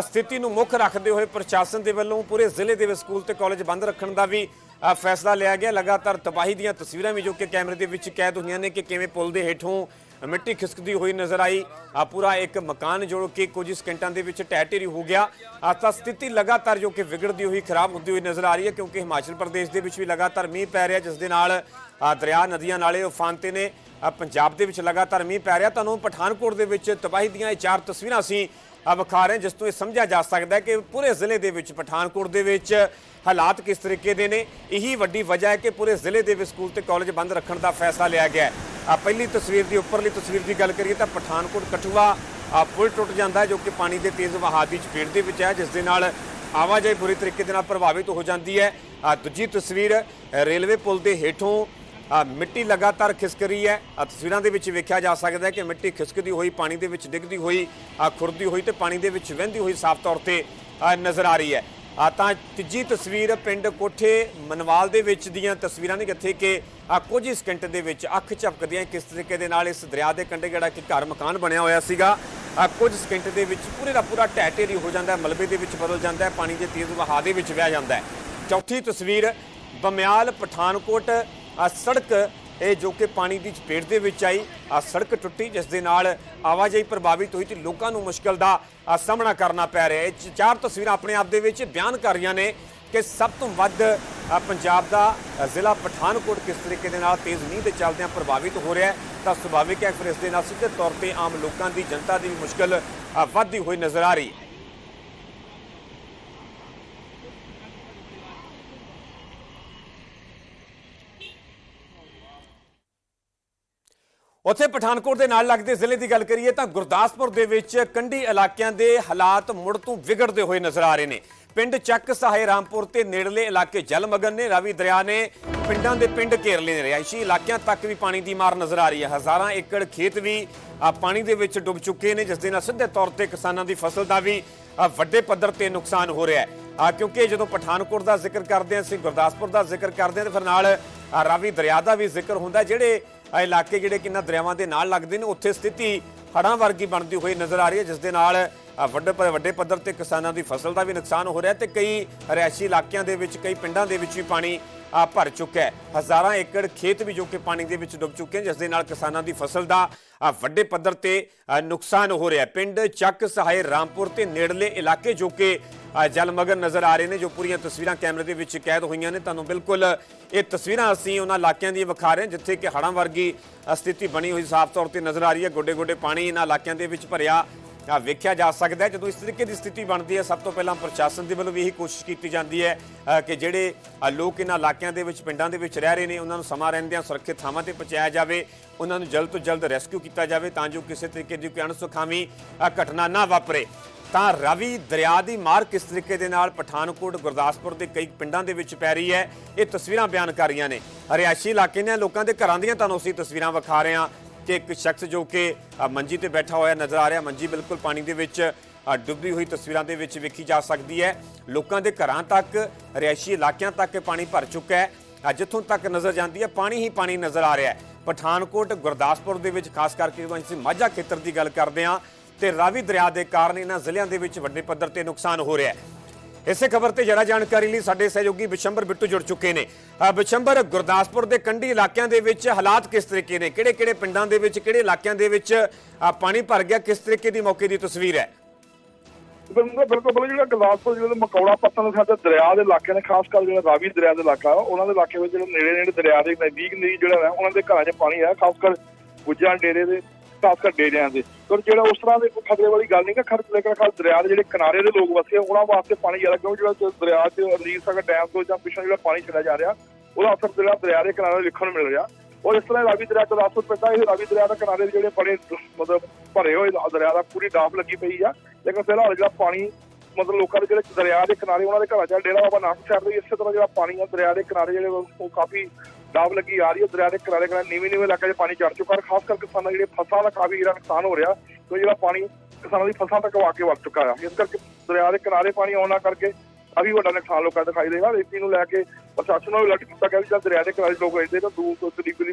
Speaker 1: ਸਥਿਤੀ ਨੂੰ ਮੁੱਖ ਰੱਖਦੇ ਹੋਏ ਪ੍ਰਸ਼ਾਸਨ ਦੇ ਵੱਲੋਂ ਪੂਰੇ ਜ਼ਿਲ੍ਹੇ ਦੇ ਵਿੱਚ ਸਕੂਲ ਤੇ ਕਾਲਜ ਬੰਦ ਰੱਖਣ ਦਾ ਵੀ ਫੈਸਲਾ ਲਿਆ ਗਿਆ। ਲਗਾਤਾਰ ਤਬਾਹੀ ਦੀਆਂ ਤਸਵੀਰਾਂ ਵੀ ਜੋ ਕਿ ਕੈਮਰੇ ਦੇ ਵਿੱਚ ਕੈਦ ਹੋਈਆਂ ਨੇ ਕਿ ਕਿਵੇਂ ਪੁਲ ਦੇ ਹੇਠੋਂ ਮਿੱਟੀ ਖਿਸਕਦੀ ਹੋਈ ਨਜ਼ਰ ਆਈ। ਆ ਪੂਰਾ ਇੱਕ ਮਕਾਨ ਜੋ ਕਿ ਕੁਝ ਸਕਿੰਟਾਂ ਦੇ ਵਿੱਚ ਢਹਿ ਢੇਰੀ ਹੋ ਗਿਆ। ਆ ਤਾਂ ਸਥਿਤੀ ਲਗਾਤਾਰ ਜੋ ਕਿ ਵਿਗੜਦੀ ਹੋਈ, ਖਰਾਬ ਹੁੰਦੀ ਹੋਈ ਨਜ਼ਰ ਆ ਰਹੀ ਹੈ, ਕਿਉਂਕਿ ਹਿਮਾਚਲ ਪ੍ਰਦੇਸ਼ ਦੇ ਵਿੱਚ ਵੀ ਲਗਾਤਾਰ ਮੀਂਹ ਪੈ ਰਿਹਾ, ਜਿਸ ਦੇ ਨਾਲ ਦਰਿਆ ਨਦੀਆਂ ਨਾਲੇ ਉਫਾਨ ਤੇ ਨੇ ਪੰਜਾਬ ਦੇ ਵਿੱਚ ਲਗਾਤਾਰ ਮੀਂਹ ਪੈ ਰਿਹਾ। ਤੁਹਾਨੂੰ ਪਠਾਨਕੋਟ ਦੇ ਵਿੱਚ ਤਬਾਹੀ ਦੀਆਂ ਇਹ ਚਾਰ ਤਸਵੀਰਾਂ ਅਸੀਂ ਵਿਖਾ ਰਹੇ ਹਾਂ, ਜਿਸ ਤੋਂ ਇਹ ਸਮਝਿਆ ਜਾ ਸਕਦਾ ਹੈ ਕਿ ਪੂਰੇ ਜ਼ਿਲ੍ਹੇ ਦੇ ਵਿੱਚ ਪਠਾਨਕੋਟ ਦੇ ਵਿੱਚ ਹਾਲਾਤ ਕਿਸ ਤਰੀਕੇ ਦੇ ਨੇ। ਇਹੀ ਵੱਡੀ ਵਜ੍ਹਾ ਹੈ ਕਿ ਪੂਰੇ ਜ਼ਿਲ੍ਹੇ ਦੇ ਵਿੱਚ ਸਕੂਲ ਤੇ ਕਾਲਜ ਬੰਦ ਰੱਖਣ ਦਾ ਫੈਸਲਾ ਲਿਆ ਗਿਆ ਹੈ। ਪਹਿਲੀ ਤਸਵੀਰ ਦੀ ਉੱਪਰਲੀ ਤਸਵੀਰ ਦੀ ਗੱਲ ਕਰੀਏ ਤਾਂ ਪਠਾਨਕੋਟ ਕਠੂਆ ਪੁਲ ਟੁੱਟ ਜਾਂਦਾ ਜੋ ਕਿ ਪਾਣੀ ਦੇ ਤੇਜ਼ ਵਹਾਅ ਦੀ ਚਪੇਟ ਦੇ ਵਿੱਚ ਹੈ ਜਿਸ ਦੇ ਨਾਲ ਆਵਾਜਾਈ ਬੁਰੀ ਤਰੀਕੇ ਦੇ ਨਾਲ ਪ੍ਰਭਾਵਿਤ ਹੋ ਜਾਂਦੀ ਹੈ। ਦੂਜੀ ਤਸਵੀਰ ਰੇਲਵੇ ਪੁਲ ਦੇ ਹੇਠੋਂ ਮਿੱਟੀ ਲਗਾਤਾਰ ਖਿਸਕ ਰਹੀ ਹੈ। ਤਸਵੀਰਾਂ ਦੇ ਵਿੱਚ ਵੇਖਿਆ ਜਾ ਸਕਦਾ ਹੈ ਕਿ ਮਿੱਟੀ ਖਿਸਕਦੀ ਹੋਈ, ਪਾਣੀ ਦੇ ਵਿੱਚ ਡਿੱਗਦੀ ਹੋਈ, ਆ ਖੁਰਦੀ ਹੋਈ ਤੇ ਪਾਣੀ ਦੇ ਵਿੱਚ ਵਹਿੰਦੀ ਹੋਈ ਸਾਫ਼ ਤੌਰ ਤੇ ਨਜ਼ਰ ਆ ਰਹੀ ਹੈ। ਆ ਤਾਂ ਤੀਜੀ ਤਸਵੀਰ ਪਿੰਡ ਕੋਠੇ ਮਨਵਾਲ ਦੇ ਵਿੱਚ ਦੀਆਂ ਤਸਵੀਰਾਂ ਨੇ ਜਿੱਥੇ ਕਿ ਆ ਕੁਝ ਹੀ ਸਕਿੰਟ ਦੇ ਵਿੱਚ ਅੱਖ ਝਪਕਦੀਆਂ ਕਿਸ ਤਰੀਕੇ ਦੇ ਨਾਲ ਇਸ ਦਰਿਆ ਦੇ ਕੰਢੇ ਜਿਹੜਾ ਕਿ ਘਰ ਮਕਾਨ ਬਣਿਆ ਹੋਇਆ ਸੀਗਾ। ਆ ਕੁਝ ਸਕਿੰਟ ਦੇ ਵਿੱਚ ਪੂਰੇ ਦਾ ਪੂਰਾ ਢਹਿ ਢੇਰੀ ਹੋ ਜਾਂਦਾ ਹੈ, ਮਲਬੇ ਦੇ ਵਿੱਚ ਬਦਲ ਜਾਂਦਾ ਹੈ, ਪਾਣੀ ਦੇ ਤੇਜ਼ ਵਹਾਅ ਦੇ ਵਿੱਚ ਵਹਿ ਜਾਂਦਾ ਹੈ। ਚੌਥੀ ਤਸਵੀਰ ਬਮਿਆਲ ਪਠਾਨਕੋਟ ਆ ਸੜਕ, ਇਹ ਜੋ ਕਿ ਪਾਣੀ ਦੀ ਚਪੇਟ ਦੇ ਵਿੱਚ ਆਈ, ਆ ਸੜਕ ਟੁੱਟੀ, ਜਿਸ ਦੇ ਨਾਲ ਆਵਾਜਾਈ ਪ੍ਰਭਾਵਿਤ ਹੋਈ ਤੇ ਲੋਕਾਂ ਨੂੰ ਮੁਸ਼ਕਲ ਦਾ ਸਾਹਮਣਾ ਕਰਨਾ ਪੈ ਰਿਹਾ ਹੈ। ਇਹ ਚਾਰ ਤਸਵੀਰਾਂ ਆਪਣੇ ਆਪ ਦੇ ਵਿੱਚ ਬਿਆਨ ਕਰ ਰਹੀਆਂ ਨੇ ਕਿ ਸਭ ਤੋਂ ਵੱਧ ਪੰਜਾਬ ਦਾ ਜ਼ਿਲ੍ਹਾ ਪਠਾਨਕੋਟ ਕਿਸ ਤਰੀਕੇ ਦੇ ਨਾਲ ਤੇਜ਼ ਮੀਂਹ ਦੇ ਚੱਲਦਿਆਂ ਪ੍ਰਭਾਵਿਤ ਹੋ ਰਿਹਾ ਹੈ, ਤਾਂ ਸੁਭਾਵਿਕ ਹੈ ਫਿਰ ਇਸ ਦੇ ਨਾਲ ਸਿੱਧੇ ਤੌਰ ਤੇ ਆਮ ਲੋਕਾਂ ਦੀ, ਜਨਤਾ ਦੀ ਵੀ ਮੁਸ਼ਕਲ ਵੱਧਦੀ ਹੋਈ ਨਜ਼ਰ ਆ ਰਹੀ ਹੈ। ਉੱਥੇ ਪਠਾਨਕੋਟ ਦੇ ਨਾਲ ਲੱਗਦੇ ਜ਼ਿਲ੍ਹੇ ਦੀ ਗੱਲ ਕਰੀਏ ਤਾਂ ਗੁਰਦਾਸਪੁਰ ਦੇ ਵਿੱਚ ਕੰਢੀ ਇਲਾਕਿਆਂ ਦੇ ਹਾਲਾਤ ਮੁੜ ਤੋਂ ਵਿਗੜਦੇ ਹੋਏ ਨਜ਼ਰ ਆ ਰਹੇ ਨੇ। ਪਿੰਡ ਚੱਕ ਸਹਾਏ ਰਾਮਪੁਰ ਤੇ ਨੇੜਲੇ ਇਲਾਕੇ ਜਲਮਗਨ ਨੇ, ਰਾਵੀ ਦਰਿਆ ਨੇ ਪਿੰਡਾਂ ਦੇ ਪਿੰਡ ਘੇਰ ਲਏ ਨੇ। ਰਿਹਾਇਸ਼ੀ ਇਲਾਕਿਆਂ ਤੱਕ ਵੀ ਪਾਣੀ ਦੀ ਮਾਰ ਨਜ਼ਰ ਆ ਰਹੀ ਹੈ। ਹਜ਼ਾਰਾਂ ਏਕੜ ਖੇਤ ਵੀ ਪਾਣੀ ਦੇ ਵਿੱਚ ਡੁੱਬ ਚੁੱਕੇ ਨੇ, ਜਿਸ ਦੇ ਨਾਲ ਸਿੱਧੇ ਤੌਰ ਤੇ ਕਿਸਾਨਾਂ ਦੀ ਫਸਲ ਦਾ ਵੀ ਵੱਡੇ ਪੱਧਰ ਤੇ ਨੁਕਸਾਨ ਹੋ ਰਿਹਾ ਹੈ। ਕਿਉਂਕਿ ਜਦੋਂ ਪਠਾਨਕੋਟ ਦਾ ਜ਼ਿਕਰ ਕਰਦੇ ਹਾਂ, ਅਸੀਂ ਗੁਰਦਾਸਪੁਰ ਦਾ ਜ਼ਿਕਰ ਕਰਦੇ ਹਾਂ, ਤੇ ਫਿਰ ਨਾਲ ਰਾਵੀ ਦਰਿਆ ਦਾ ਵੀ ਜ਼ਿਕਰ ਹੁੰਦਾ ਜਿਹੜੇ ਆ ਇਲਾਕੇ ਜਿਹੜੇ ਕਿੰਨਾ ਦਰਿਆਵਾਂ ਦੇ ਨਾਲ ਲੱਗਦੇ ਨੇ ਉੱਥੇ ਸਥਿਤੀ ਹੜ੍ਹਾਂ ਵਰਗੀ ਬਣਦੀ ਹੋਈ ਨਜ਼ਰ ਆ ਰਹੀ ਹੈ ਜਿਸ ਦੇ ਨਾਲ ਆ, ਵੱਡੇ ਪ- ਵੱਡੇ ਪੱਧਰ ਤੇ ਕਿਸਾਨਾਂ ਦੀ ਫਸਲ ਦਾ ਵੀ ਨੁਕਸਾਨ ਹੋ ਰਿਹਾ ਤੇ ਕਈ ਰਿਹਾਇਸ਼ੀ ਇਲਾਕਿਆਂ ਦੇ ਵਿੱਚ ਕਈ ਪਿੰਡਾਂ ਦੇ ਵਿੱਚ ਵੀ ਪਾਣੀ ਭਰ ਚੁੱਕਾ ਹੈ। ਹਜ਼ਾਰਾਂ ਏਕੜ ਖੇਤ ਵੀ ਜੋ ਕਿ ਪਾਣੀ ਦੇ ਵਿੱਚ ਡੁੱਬ ਚੁੱਕੇ ਹਨ ਜਿਸ ਦੇ ਨਾਲ ਕਿਸਾਨਾਂ ਦੀ ਫਸਲ ਦਾ ਵੱਡੇ ਪੱਧਰ ਤੇ ਨੁਕਸਾਨ ਹੋ ਰਿਹਾ ਹੈ। ਪਿੰਡ ਚੱਕ ਸਹਾਏ ਰਾਮਪੁਰ ਤੇ ਨੇੜਲੇ ਇਲਾਕੇ ਜੋ ਕਿ ਆ, ਜਲਮਗਨ ਨਜ਼ਰ ਆ ਰਹੇ ਨੇ ਜੋ ਪੂਰੀਆਂ ਤਸਵੀਰਾਂ ਕੈਮਰੇ ਦੇ ਵਿੱਚ ਕੈਦ ਹੋਈਆਂ ਨੇ। ਤੁਹਾਨੂੰ ਬਿਲਕੁਲ ਇਹ ਤਸਵੀਰਾਂ ਅਸੀਂ ਉਹਨਾਂ ਇਲਾਕਿਆਂ ਦੀ ਵਿਖਾ ਰਹੇ ਹਾਂ ਜਿੱਥੇ ਕਿ ਹੜ੍ਹਾਂ ਵਰਗੀ ਸਥਿਤੀ ਬਣੀ ਹੋਈ ਸਾਫ਼ ਤੌਰ ਤੇ ਨਜ਼ਰ ਆ ਰਹੀ ਹੈ। ਗੋਡੇ ਗੋਡੇ ਪਾਣੀ ਇਹਨਾਂ ਇਲਾਕਿਆਂ ਦੇ ਵਿੱਚ ਭਰਿਆ ਵੇਖਿਆ ਜਾ ਸਕਦਾ ਹੈ ਜਦੋਂ ਇਸ ਤਰੀਕੇ ਦੀ ਸਥਿਤੀ ਬਣਦੀ ਹੈ, ਸਭ ਤੋਂ ਪਹਿਲਾਂ ਪ੍ਰਸ਼ਾਸਨ ਦੇ ਵੱਲੋਂ ਵੀ ਇਹੀ ਕੋਸ਼ਿਸ਼ ਕੀਤੀ ਜਾਂਦੀ ਹੈ ਕਿ ਜਿਹੜੇ ਲੋਕ ਇਹਨਾਂ ਇਲਾਕਿਆਂ ਦੇ ਵਿੱਚ, ਪਿੰਡਾਂ ਦੇ ਵਿੱਚ ਰਹਿ ਰਹੇ ਨੇ, ਉਹਨਾਂ ਨੂੰ ਸਮਾਂ ਰਹਿੰਦਿਆਂ ਸੁਰੱਖਿਅਤ ਥਾਵਾਂ ਤੇ ਪਹੁੰਚਾਇਆ ਜਾਵੇ, ਉਹਨਾਂ ਨੂੰ ਜਲਦ ਤੋਂ ਜਲਦ ਰੈਸਕਿਊ ਕੀਤਾ ਜਾਵੇ ਤਾਂ ਜੋ ਕਿਸੇ ਤਰੀਕੇ ਦੀ ਕੋਈ ਅਣਸੁਖਾਵੀ ਘਟਨਾ ਨਾ ਵਾਪਰੇ। ਤਾਂ ਰਾਵੀ ਦਰਿਆ ਦੀ ਮਾਰ ਕਿਸ ਤਰੀਕੇ ਦੇ ਨਾਲ ਪਠਾਨਕੋਟ, ਗੁਰਦਾਸਪੁਰ ਦੇ ਕਈ ਪਿੰਡਾਂ ਦੇ ਵਿੱਚ ਪੈ ਰਹੀ ਹੈ, ਇਹ ਤਸਵੀਰਾਂ ਬਿਆਨ ਕਰ ਰਹੀਆਂ ਨੇ। ਰਿਹਾਇਸ਼ੀ ਇਲਾਕੇ ਨੇ ਲੋਕਾਂ ਦੇ ਘਰਾਂ ਦੀਆਂ ਤੁਹਾਨੂੰ ਅਸੀਂ ਤਸਵੀਰਾਂ ਵਿਖਾ ਰਹੇ ਹਾਂ। ਕਿ ਇੱਕ ਸ਼ਖਸ ਜੋ ਕਿ ਮੰਜੀ ਤੇ ਬੈਠਾ ਹੋਇਆ ਨਜ਼ਰ ਆ ਰਿਹਾ। ਮੰਜੀ ਬਿਲਕੁਲ ਪਾਣੀ ਦੇ ਵਿੱਚ ਡੁੱਬਦੀ ਹੋਈ ਤਸਵੀਰਾਂ ਦੇ ਵਿੱਚ ਵੇਖੀ ਜਾ ਸਕਦੀ ਹੈ। ਲੋਕਾਂ ਦੇ ਘਰਾਂ ਤੱਕ, ਰਿਹਾਇਸ਼ੀ ਇਲਾਕਿਆਂ ਤੱਕ ਪਾਣੀ ਭਰ ਚੁੱਕਾ ਹੈ। ਜਿੱਥੋਂ ਤੱਕ ਨਜ਼ਰ ਜਾਂਦੀ ਹੈ, ਪਾਣੀ ਹੀ ਪਾਣੀ ਨਜ਼ਰ ਆ ਰਿਹਾ ਹੈ। ਪਠਾਨਕੋਟ, ਗੁਰਦਾਸਪੁਰ ਦੇ ਵਿੱਚ ਖਾਸ ਕਰਕੇ ਜਦੋਂ ਅਸੀਂ ਮਾਝਾ ਖੇਤਰ ਦੀ ਗੱਲ ਕਰਦੇ ਹਾਂ, ਤੇ ਰਾਵੀ ਦਰਿਆ ਦੇ ਕਾਰਨ ਇਹਨਾਂ ਜ਼ਿਲ੍ਹਿਆਂ ਦੇ ਵਿੱਚ ਵੱਡੇ ਪੱਧਰ ਤੇ ਨੁਕਸਾਨ ਹੋ ਰਿਹਾ ਹੈ। ਇਸੇ ਖਬਰ ਤੇ ਜਰਾ ਜਾਣਕਾਰੀ ਲਈ ਸਾਡੇ ਸਹਿਯੋਗੀ ਬਿਸ਼ੰਬਰ ਬਿੱਟੂ ਜੁੜ ਚੁੱਕੇ ਨੇ। ਅ, ਬਿਸ਼ੰਬਰ ਗੁਰਦਾਸਪੁਰ ਦੇ ਕੰਢੀ ਇਲਾਕਿਆਂ ਦੇ ਵਿੱਚ ਹਾਲਾਤ ਕਿਸ ਤਰੀਕੇ ਨੇ? ਕਿਹੜੇ ਕਿਹੜੇ ਪਿੰਡਾਂ ਦੇ ਵਿੱਚ ਕਿਹੜੇ ਇਲਾਕਿਆਂ ਦੇ ਵਿੱਚ ਪਾਣੀ ਭਰ ਗਿਆ? ਕਿਸ ਤਰੀਕੇ ਦੀ ਮੌਕੇ ਦੀ ਤਸਵੀਰ ਹੈ?
Speaker 3: ਬਿਲਕੁਲ ਬਿਲਕੁਲ ਬਿਲਕੁਲ ਜਿਹੜਾ ਗਲਾਸਪੁਰ ਜਿਹੜਾ ਮਕੌੜਾ ਪੱਤਨ ਸਾਡੇ ਦਰਿਆ ਦੇ ਇਲਾਕੇ ਨੇ ਖਾਸ ਕਰ ਜਿਹੜਾ ਰਾਵੀ ਦਰਿਆ ਦੇ ਇਲਾਕਾ ਉਹਨਾਂ ਦੇ ਇਲਾਕੇ ਵਿੱਚ ਜਿਹੜੇ ਨੇੜੇ ਨੇੜੇ ਦਰਿਆ ਦੇ ਨਜ਼ਦੀਕ ਨਜ਼ਦੀਕ ਜਿਹੜਾ ਹੈ ਉਹਨਾਂ ਦੇ ਘਰਾਂ 'ਚ ਪਾਣੀ ਹੈ ਖਾਸ ਕਰ ਗੁੱਜਾਂ ਡੇਰੇ ਦੇ ਖਾਸ ਕਰ ਡੇਰਿਆਂ ਦੇ ਪਰ ਜਿਹੜਾ ਉਸ ਤਰ੍ਹਾਂ ਦੇ ਕੋਈ ਖਤਰੇ ਵਾਲੀ ਗੱਲ ਨਹੀਂ ਕਿ ਖਰਚ ਲੇਕਿਨ ਖਾਸ ਦਰਿਆ ਦੇ ਜਿਹੜੇ ਕਿਨਾਰੇ ਦੇ ਲੋਕ ਵਸੇ ਉਹਨਾਂ ਵਾਸਤੇ ਪਾਣੀ ਜ਼ਿਆਦਾ ਕਿਉਂ ਜਿਹੜਾ ਦਰਿਆ 'ਚ ਰਣਜੀਤ ਸਾਗਰ ਡੈਮ ਤੋਂ ਜਾਂ ਪਿੱਛੋਂ ਜਿਹੜਾ ਪਾਣੀ ਚਲਾ ਜਾ ਰਿਹਾ, ਉਹਦਾ ਅਸਰ ਜਿਹੜਾ ਦਰਿਆ ਦੇ ਕਿਨਾਰੇ ਵੇਖਣ ਨੂੰ ਮਿਲ ਰਿਹਾ। ਔਰ ਇਸ ਤਰ੍ਹਾਂ ਰਾਵੀ ਦਰਿਆ ਤੋਂ ਰਾਸਤ ਪੈਂਦਾ ਇਹ ਰਾਵੀ ਦਰਿਆ ਦੇ ਕਿਨਾਰੇ ਜਿਹੜੇ ਬੜੇ ਮਤਲਬ ਭਰੇ ਹੋਏ ਦਰਿਆ ਦਾ ਪੂਰੀ ਡਾਫ ਲੱਗੀ ਪਈ ਆ। ਲੇਕਿਨ ਫਿਲਹਾਲ ਜਿਹੜਾ ਪਾਣੀ, ਮਤਲਬ ਲੋਕਾਂ ਦੇ ਜਿਹੜੇ ਦਰਿਆ ਦੇ ਕਿਨਾਰੇ, ਉਹਨਾਂ ਦੇ ਘਰਾਂ 'ਚ ਡੇਰਾ ਬਾਬਾ ਨਾਨਕ ਸਾਹਿਬ ਦੇ ਇਸੇ ਤਰ੍ਹਾਂ ਜਿਹੜਾ ਪਾਣੀ ਆ, ਦਰਿਆ ਦੇ ਕਿਨਾਰੇ ਜਿਹੜੇ ਉਹ ਕਾਫੀ ਡਾਬ ਲੱਗੀ ਆ ਰਹੀ ਹੈ ਦਰਿਆ ਦੇ ਕਿਨਾਰੇ ਕਿਨਾਰੇ ਨੀਵੇਂ ਨੀਵੇਂ ਇਲਾਕੇ 'ਚ ਪਾਣੀ ਚੜ ਚੁੱਕਾ ਹੈ। ਖਾਸ ਕਰਕੇ ਕਿਸਾਨਾਂ ਜਿਹੜੇ ਫਸਲਾਂ ਦਾ ਕਾਫੀ ਜਿਹੜਾ ਨੁਕਸਾਨ ਹੋ ਰਿਹਾ ਕਿਉਂਕਿ ਜਿਹੜਾ ਪਾਣੀ ਕਿਸਾਨਾਂ ਦੀ ਫਸਲਾਂ ਤੱਕ ਆ ਕੇ ਵੜ ਚੁੱਕਾ ਆ। ਇਸ ਕਰਕੇ ਦਰਿਆ ਦੇ ਕਿਨਾਰੇ ਪਾਣੀ ਆਉਣਾ ਕਰਕੇ ਕਾਫੀ ਵੱਡਾ ਨੁਕਸਾਨ ਲੋਕਾਂ ਦਾ ਦਿਖਾਈ ਦੇਗਾ ਇਸ ਚੀਜ਼ ਨੂੰ ਲੈ ਕੇ ਪ੍ਰਸ਼ਾਸਨ ਨੂੰ ਅਲਰਟ ਕੀਤਾ ਗਿਆ ਵੀ ਜਦ ਦਰਿਆ ਦੇ ਕਿਨਾਰੇ ਲੋਕ ਰਹਿੰਦੇ ਤਾਂ ਦੂਰ ਤੋਂ ਤਕਰੀਬਨ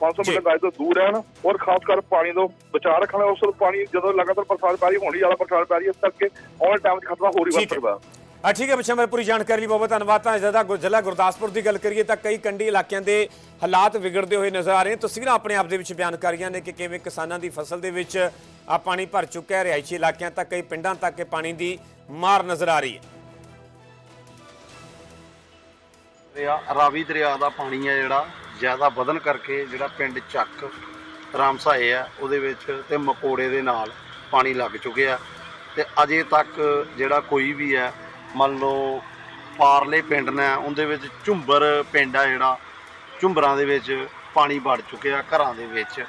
Speaker 3: 500
Speaker 1: ਜੀ।
Speaker 3: ਮੀਟਰ ਦਾਇਰੇ ਤੋਂ ਦੂਰ ਰਹਿਣ ਔਰ ਖਾਸ ਕਰ ਪਾਣੀ ਤੋਂ ਬਚਾਅ ਰੱਖਣਾ। ਉਸ ਪਾਣੀ ਜਦੋਂ ਲਗਾਤਾਰ ਬਰਸਾਤ ਪੈ ਰਹੀ ਹੋਣੀ ਜ਼ਿਆਦਾ ਬਰਸਾਤ ਪੈ ਰਹੀ ਹੈ ਇਸ ਕਰਕੇ ਆਉਣ ਟਾਈਮ 'ਚ ਖਤਰਾ ਹੋਰ ਹੀ ਵੱਧ
Speaker 1: ਹੈ।
Speaker 3: ਸਕਦਾ।
Speaker 1: ਆ ਠੀਕ ਹੈ ਬਿਸ਼ੰਬਰ ਪੂਰੀ ਜਾਣਕਾਰੀ ਲਈ ਬਹੁਤ ਧੰਨਵਾਦ ਤਾਂ ਜ਼ਿਆਦਾ ਜ਼ਿਲ੍ਹਾ ਗੁਰਦਾਸਪੁਰ ਦੀ ਗੱਲ ਕਰੀਏ ਤਾਂ ਕਈ ਕੰਢੀ ਇਲਾਕਿਆਂ ਦੇ ਹਾਲਾਤ ਵਿਗੜਦੇ ਹੋਏ ਨਜ਼ਰ ਆ ਰਹੇ ਤਸਵੀਰਾਂ ਆਪਣੇ ਆਪ ਦੇ ਵਿੱਚ ਬਿਆਨ ਕਰ ਰਹੀਆਂ ਨੇ ਕਿ ਕਿਵੇਂ ਕਿਸਾਨਾਂ ਦੀ ਫਸਲ ਦੇ ਵਿੱਚ ਆ ਪਾਣੀ ਭਰ ਚੁੱਕਾ ਹੈ, ਰਿਹਾਇਸ਼ੀ ਇਲਾਕਿਆਂ ਤੱਕ, ਕਈ ਪਿੰਡਾਂ ਤੱਕ ਇਹ ਪਾਣੀ ਦੀ ਮਾਰ ਨਜ਼ਰ ਆ ਰਹੀ ਹੈ।
Speaker 4: ਦਰਿਆ, ਰਾਵੀ ਦਰਿਆ ਦਾ ਪਾਣੀ ਹੈ ਜਿਹੜਾ, ਜ਼ਿਆਦਾ ਵਧਣ ਕਰਕੇ ਜਿਹੜਾ ਪਿੰਡ ਚੱਕ ਰਾਮਸਾਏ ਆ ਉਹਦੇ ਵਿੱਚ ਤੇ ਮਕੋੜੇ ਦੇ ਨਾਲ ਪਾਣੀ ਲੱਗ ਚੁੱਕਿਆ ਤੇ ਅਜੇ ਤੱਕ ਜਿਹੜਾ ਕੋਈ ਵੀ ਹੈ ਮੰਨ ਲਓ ਪਾਰਲੇ ਪਿੰਡ ਨੇ, ਉਹਦੇ ਵਿੱਚ ਝੁੰਬਰ ਪਿੰਡ ਆ ਜਿਹੜਾ, ਝੁੰਬਰਾਂ ਦੇ ਵਿੱਚ ਪਾਣੀ ਵੜ ਚੁੱਕਿਆ ਘਰਾਂ ਦੇ ਵਿੱਚ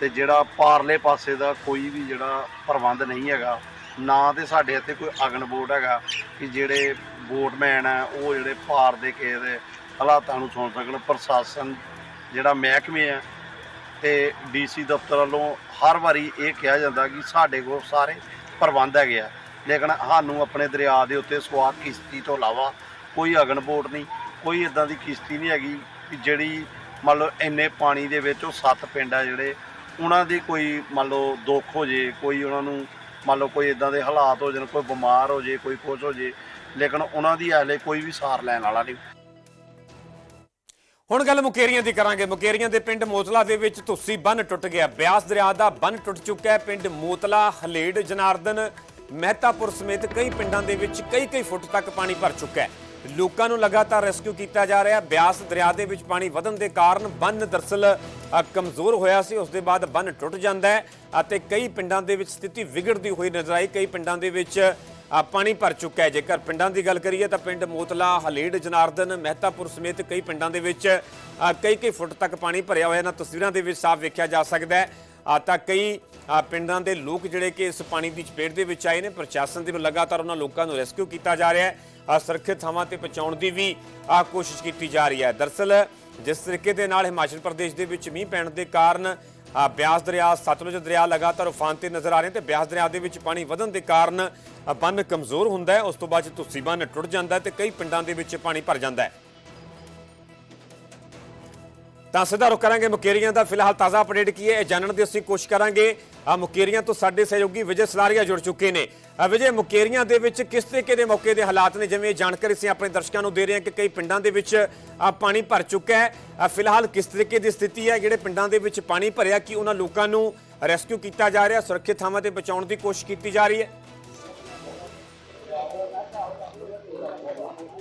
Speaker 4: ਤੇ ਜਿਹੜਾ ਪਾਰਲੇ ਪਾਸੇ ਦਾ ਕੋਈ ਵੀ ਜਿਹੜਾ ਪ੍ਰਬੰਧ ਨਹੀਂ ਹੈਗਾ, ਨਾ ਤੇ ਸਾਡੇ ਇੱਥੇ ਕੋਈ ਅਗਨ ਬੋਰਡ ਹੈਗਾ ਕਿ ਜਿਹੜੇ ਬੋਟਮੈਨ ਆ, ਉਹ ਜਿਹੜੇ ਪਾਰ ਦੇ ਕੇ ਦੇ ਹਾਲਾਤਾਂ ਨੂੰ ਸੁਣ ਸਕਣ, ਪ੍ਰਸ਼ਾਸਨ ਜਿਹੜਾ ਮਹਿਕਮੇ ਆ ਤੇ ਡੀਸੀ ਦਫ਼ਤਰ ਵੱਲੋਂ ਹਰ ਵਾਰੀ ਇਹ ਕਿਹਾ ਜਾਂਦਾ ਕਿ ਸਾਡੇ ਕੋਲ ਸਾਰੇ ਪ੍ਰਬੰਧ ਹੈਗੇ ਆ। ਲੇਕਿਨ ਸਾਨੂੰ ਆਪਣੇ ਦਰਿਆ ਦੇ ਉੱਤੇ ਸਵਾਰ ਕਿਸ਼ਤੀ ਤੋਂ ਇਲਾਵਾ ਕੋਈ ਅਗਨ ਬੋਟ ਨਹੀਂ, ਕੋਈ ਇਦਾਂ ਦੀ ਕਿਸ਼ਤੀ ਨਹੀਂ ਹੈਗੀ ਕਿ ਜਿਹੜੀ ਮੰਨ ਲਓ ਇੰਨੇ ਪਾਣੀ ਦੇ ਵਿੱਚ ਉਹ ਸੱਤ ਪਿੰਡ ਆ ਜਿਹੜੇ, ਉਹਨਾਂ ਦੀ ਕੋਈ ਮੰਨ ਲਓ ਦੁੱਖ ਹੋ ਜੇ, ਕੋਈ ਉਹਨਾਂ ਨੂੰ ਮੰਨ ਲਓ ਕੋਈ ਇਦਾਂ ਦੇ ਹਾਲਾਤ ਹੋ ਜਾਣ, ਕੋਈ ਬਿਮਾਰ ਹੋ ਜੇ, ਕੋਈ ਕੁਝ ਹੋ ਜੇ, ਲੇਕਿਨ ਉਹਨਾਂ ਦੀ ਹਲੇ ਕੋਈ ਵੀ ਸਾਰ ਲੈਣ ਵਾਲਾ ਨਹੀਂ।
Speaker 1: ਹੁਣ ਗੱਲ ਮੁਕੇਰੀਆਂ ਦੀ ਕਰਾਂਗੇ। ਮੁਕੇਰੀਆਂ ਦੇ ਪਿੰਡ ਮੋਤਲਾ ਦੇ ਵਿੱਚ ਤੁਸੀਂ ਬੰਨ ਟੁੱਟ ਗਿਆ। ਬਿਆਸ ਦਰਿਆ ਦਾ ਬੰਨ ਟੁੱਟ ਚੁੱਕਾ ਹੈ। ਪਿੰਡ ਮੋਤਲਾ, ਹਲੇੜ, ਜਨਾਰਦਨ ਮਹਿਤਾਪੁਰ ਸਮੇਤ ਕਈ ਪਿੰਡਾਂ ਦੇ ਵਿੱਚ ਕਈ ਕਈ ਫੁੱਟ ਤੱਕ ਪਾਣੀ ਭਰ ਚੁੱਕਾ ਹੈ। ਲੋਕਾਂ ਨੂੰ ਲਗਾਤਾਰ ਰੈਸਕਿਊ ਕੀਤਾ ਜਾ ਰਿਹਾ ਬਿਆਸ ਦਰਿਆ ਦੇ ਵਿੱਚ ਪਾਣੀ ਵਧਣ ਦੇ ਕਾਰਨ ਬੰਨ ਦਰਸਲ ਕਮਜ਼ੋਰ ਹੋਇਆ ਸੀ। ਉਸ ਦੇ ਬਾਅਦ ਬੰਨ ਟੁੱਟ ਜਾਂਦਾ ਹੈ ਅਤੇ ਕਈ ਪਿੰਡਾਂ ਦੇ ਵਿੱਚ ਸਥਿਤੀ ਵਿਗੜਦੀ ਹੋਈ ਨਜ਼ਰ ਆਈ। ਕਈ ਪਿੰਡਾਂ ਦੇ ਵਿੱਚ ਪਾਣੀ ਭਰ ਚੁੱਕਾ ਹੈ। ਜੇਕਰ ਪਿੰਡਾਂ ਦੀ ਗੱਲ ਕਰੀਏ ਤਾਂ ਪਿੰਡ ਮੋਤਲਾ, ਹਲੇੜ, ਜਨਾਰਦਨ, ਮਹਿਤਾਪੁਰ ਸਮੇਤ ਕਈ ਪਿੰਡਾਂ ਦੇ ਵਿੱਚ ਕਈ ਕਈ ਫੁੱਟ ਤੱਕ ਪਾਣੀ ਭਰਿਆ ਹੋਇਆ। ਇਹਨਾਂ ਤਸਵੀਰਾਂ ਦੇ ਵਿੱਚ ਸਾਫ਼ ਵੇਖਿਆ ਜਾ ਸਕਦਾ ਹੈ। ਤਾਂ ਕਈ ਪਿੰਡਾਂ ਦੇ ਲੋਕ ਜਿਹੜੇ ਕਿ ਇਸ ਪਾਣੀ ਦੀ ਚਪੇਟ ਦੇ ਵਿੱਚ ਆਏ ਨੇ, ਪ੍ਰਸ਼ਾਸਨ ਦੇ ਵੱਲੋਂ ਲਗਾਤਾਰ ਉਹਨਾਂ ਲੋਕਾਂ ਨੂੰ ਰੈਸਕਿਊ ਕੀਤਾ ਜਾ ਰਿਹਾ ਹੈ। ਸੁਰੱਖਿਅਤ ਥਾਵਾਂ ਤੇ ਪਹੁੰਚਾਉਣ ਦੀ ਵੀ ਕੋਸ਼ਿਸ਼ ਕੀਤੀ ਜਾ ਰਹੀ ਹੈ। ਦਰਸਲ, ਜਿਸ ਤਰੀਕੇ ਦੇ ਨਾਲ ਹਿਮਾਚਲ ਪ੍ਰਦੇਸ਼ ਦੇ ਵਿੱਚ ਮੀਂਹ ਪੈਣ ਦੇ ਕਾਰਨ ਬਿਆਸ ਦਰਿਆ, ਸਤਲੁਜ ਦਰਿਆ ਲਗਾਤਾਰ ਉਫਾਨ ਤੇ ਨਜ਼ਰ ਆ ਰਹੇ ਨੇ ਤੇ ਬਿਆਸ ਦਰਿਆ ਦੇ ਵਿੱਚ ਪਾਣੀ ਵਧਣ ਦੇ ਕਾਰਨ ਬੰਨ ਕਮਜ਼ੋਰ ਹੁੰਦਾ ਹੈ। ਉਸ ਤੋਂ ਬਾਅਦ 'ਚ ਤੁਸੀਂ ਬੰਨ ਟੁੱਟ ਜਾਂਦਾ ਹੈ ਤੇ ਕਈ ਪਿੰਡਾਂ ਦੇ ਵਿੱਚ ਪਾਣੀ ਭਰ ਜਾਂਦਾ ਹੈ। ਤਾਂ ਸਿੱਧਾ ਰੁਕ ਕਰਾਂਗੇ ਮੁਕੇਰੀਆਂ ਦਾ। ਫਿਲਹਾਲ ਤਾਜ਼ਾ ਅਪਡੇਟ ਕੀ ਹੈ, ਇਹ ਜਾਣਨ ਦੀ ਅਸੀਂ ਕੋਸ਼ਿਸ਼ ਕਰਾਂਗੇ। ਆ ਮੁਕੇਰੀਆਂ ਤੋਂ ਸਾਡੇ ਸਹਿਯੋਗੀ ਵਿਜੇ ਸਲਾਰੀਆ ਜੁੜ ਚੁੱਕੇ ਨੇ। ਵਿਜੇ, ਮੁਕੇਰੀਆਂ ਦੇ ਵਿੱਚ ਕਿਸ ਤਰੀਕੇ ਦੇ ਮੌਕੇ ਦੇ ਹਾਲਾਤ ਨੇ? ਜਿਵੇਂ ਇਹ ਜਾਣਕਾਰੀ ਅਸੀਂ ਆਪਣੇ ਦਰਸ਼ਕਾਂ ਨੂੰ ਦੇ ਰਹੇ ਹਾਂ ਕਿ ਕਈ ਪਿੰਡਾਂ ਦੇ ਵਿੱਚ ਆ ਪਾਣੀ ਭਰ ਚੁੱਕਾ ਹੈ। ਫਿਲਹਾਲ ਕਿਸ ਤਰੀਕੇ ਦੀ ਸਥਿਤੀ ਹੈ? ਜਿਹੜੇ ਪਿੰਡਾਂ ਦੇ ਵਿੱਚ ਪਾਣੀ ਭਰਿਆ, ਕਿ ਉਹਨਾਂ ਲੋਕਾਂ ਨੂੰ ਰੈਸਕਿਊ ਕੀਤਾ ਜਾ ਰਿਹਾ, ਸੁਰੱਖਿਅਤ ਥਾਵਾਂ ਤੇ ਬਚਾਉਣ ਦੀ ਕੋਸ਼ਿਸ਼ ਕੀਤੀ ਜਾ ਰਹੀ ਹੈ?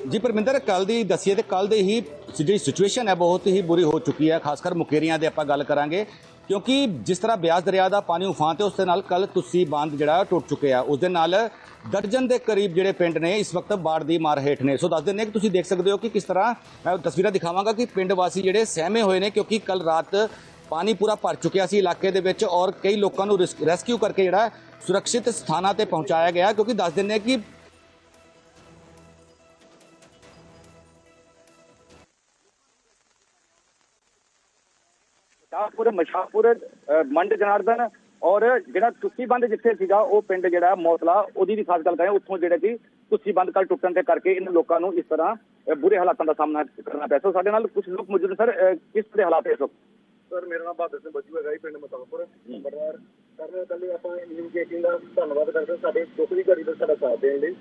Speaker 5: ਜੀ ਪਰਮਿੰਦਰ ਕੱਲ ਦੀ ਦੱਸੀਏ ਤੇ ਕੱਲ ਦੇ ਹੀ ਜਿਹੜੀ ਸਿਚੁਏਸ਼ਨ ਹੈ ਬਹੁਤ ਹੀ ਬੁਰੀ ਹੋ ਚੁੱਕੀ ਹੈ, ਖਾਸ ਕਰ ਮੁਕੇਰੀਆਂ ਦੇ ਆਪਾਂ ਗੱਲ ਕਰਾਂਗੇ। ਕਿਉਂਕਿ ਜਿਸ ਤਰ੍ਹਾਂ ਬਿਆਸ ਦਰਿਆ ਦਾ ਪਾਣੀ ਉਫਾਨ ਤੇ ਉਸ ਦੇ ਨਾਲ ਕੱਲ ਤੁਸੀਂ ਬੰਦ ਜਿਹੜਾ ਟੁੱਟ ਚੁੱਕਿਆ। ਆ ਉਸ ਦੇ ਨਾਲ ਦਰਜਨ ਦੇ ਕਰੀਬ ਜਿਹੜੇ ਪਿੰਡ ਨੇ ਇਸ ਵਕਤ ਬਾੜ ਦੀ ਮਾਰ ਹੇਠ ਨੇ। ਸੋ ਦੱਸ ਦਿੰਦੇ ਕਿ ਤੁਸੀਂ ਦੇਖ ਸਕਦੇ ਹੋ ਕਿ ਕਿਸ ਤਰ੍ਹਾਂ ਮੈਂ ਤਸਵੀਰਾਂ ਦਿਖਾਵਾਂਗਾ ਕਿ ਪਿੰਡ ਵਾਸੀ ਜਿਹੜੇ ਸਹਿਮੇ ਹੋਏ ਨੇ ਕਿਉਂਕਿ ਕੱਲ ਰਾਤ ਪਾਣੀ ਪੂਰਾ ਭਰ ਚੁੱਕਿਆ ਸੀ ਇਲਾਕੇ ਦੇ ਵਿੱਚ ਔਰ ਕਈ ਲੋਕਾਂ ਨੂੰ ਰਿਸ- ਰੈਸਕਿਊ ਕਰਕੇ ਜਿਹੜਾ ਸੁਰੱਖਿਅਤ ਸਥਾਨਾਂ ਤੇ ਪਹੁੰਚਾਇਆ ਗਿਆ। ਕਿਉਂਕਿ ਦੱਸ ਦਿੰਦੇ ਕਿ
Speaker 6: ਸ਼ਾਹਪੁਰ ਮਸ਼ਾਪੁਰ ਅ, ਮੰਡ ਜਨਾਰਦਨ ਔਰ ਜਿਹੜਾ ਤੁਸੀ ਬੰਦ ਜਿੱਥੇ ਸੀਗਾ ਉਹ ਪਿੰਡ ਜਿਹੜਾ ਮੌਤਲਾ ਉਹਦੀ ਵੀ ਖਾਸ ਗੱਲ ਕਰਾਂ ਉੱਥੋਂ ਜਿਹੜੇ ਕਿ ਤੁਸੀ ਬੰਦ ਕੱਲ ਟੁੱਟਣ ਦੇ ਕਰਕੇ ਇਹਨਾਂ ਲੋਕਾਂ ਨੂੰ ਇਸ ਤਰ੍ਹਾਂ ਬੁਰੇ ਹਾਲਾਤਾਂ ਦਾ ਸਾਹਮਣਾ ਕਰਨਾ ਪਿਆ। ਸੋ ਸਾਡੇ ਨਾਲ ਕੁਝ ਲੋਕ ਮੌਜੂਦ ਸਰ ਕਿਸ ਤਰ੍ਹਾਂ ਦੇ ਹਾਲਾਤ ਹੈ ਵਕਤ?
Speaker 7: ਸਰ ਮੇਰਾ ਨਾਮ ਬਹਾਦਰ ਸਿੰਘ ਬੱਜੂ ਹੈਗਾ ਜੀ ਪਿੰਡ ਮਤਾਲਪੁਰ ਬਰਦਾਰ ਕਰਨ ਕੱਲੇ ਆਪਾਂ ਇਨੀਗੇਟਿੰਗ ਦਾ ਧੰਨਵਾਦ ਕਰਦੇ ਸਾਡੇ ਦੁੱਖ ਦੀ ਘੜੀ ਦਾ ਸਾਡਾ ਸਾਥ ਦੇਣ ਲਈ।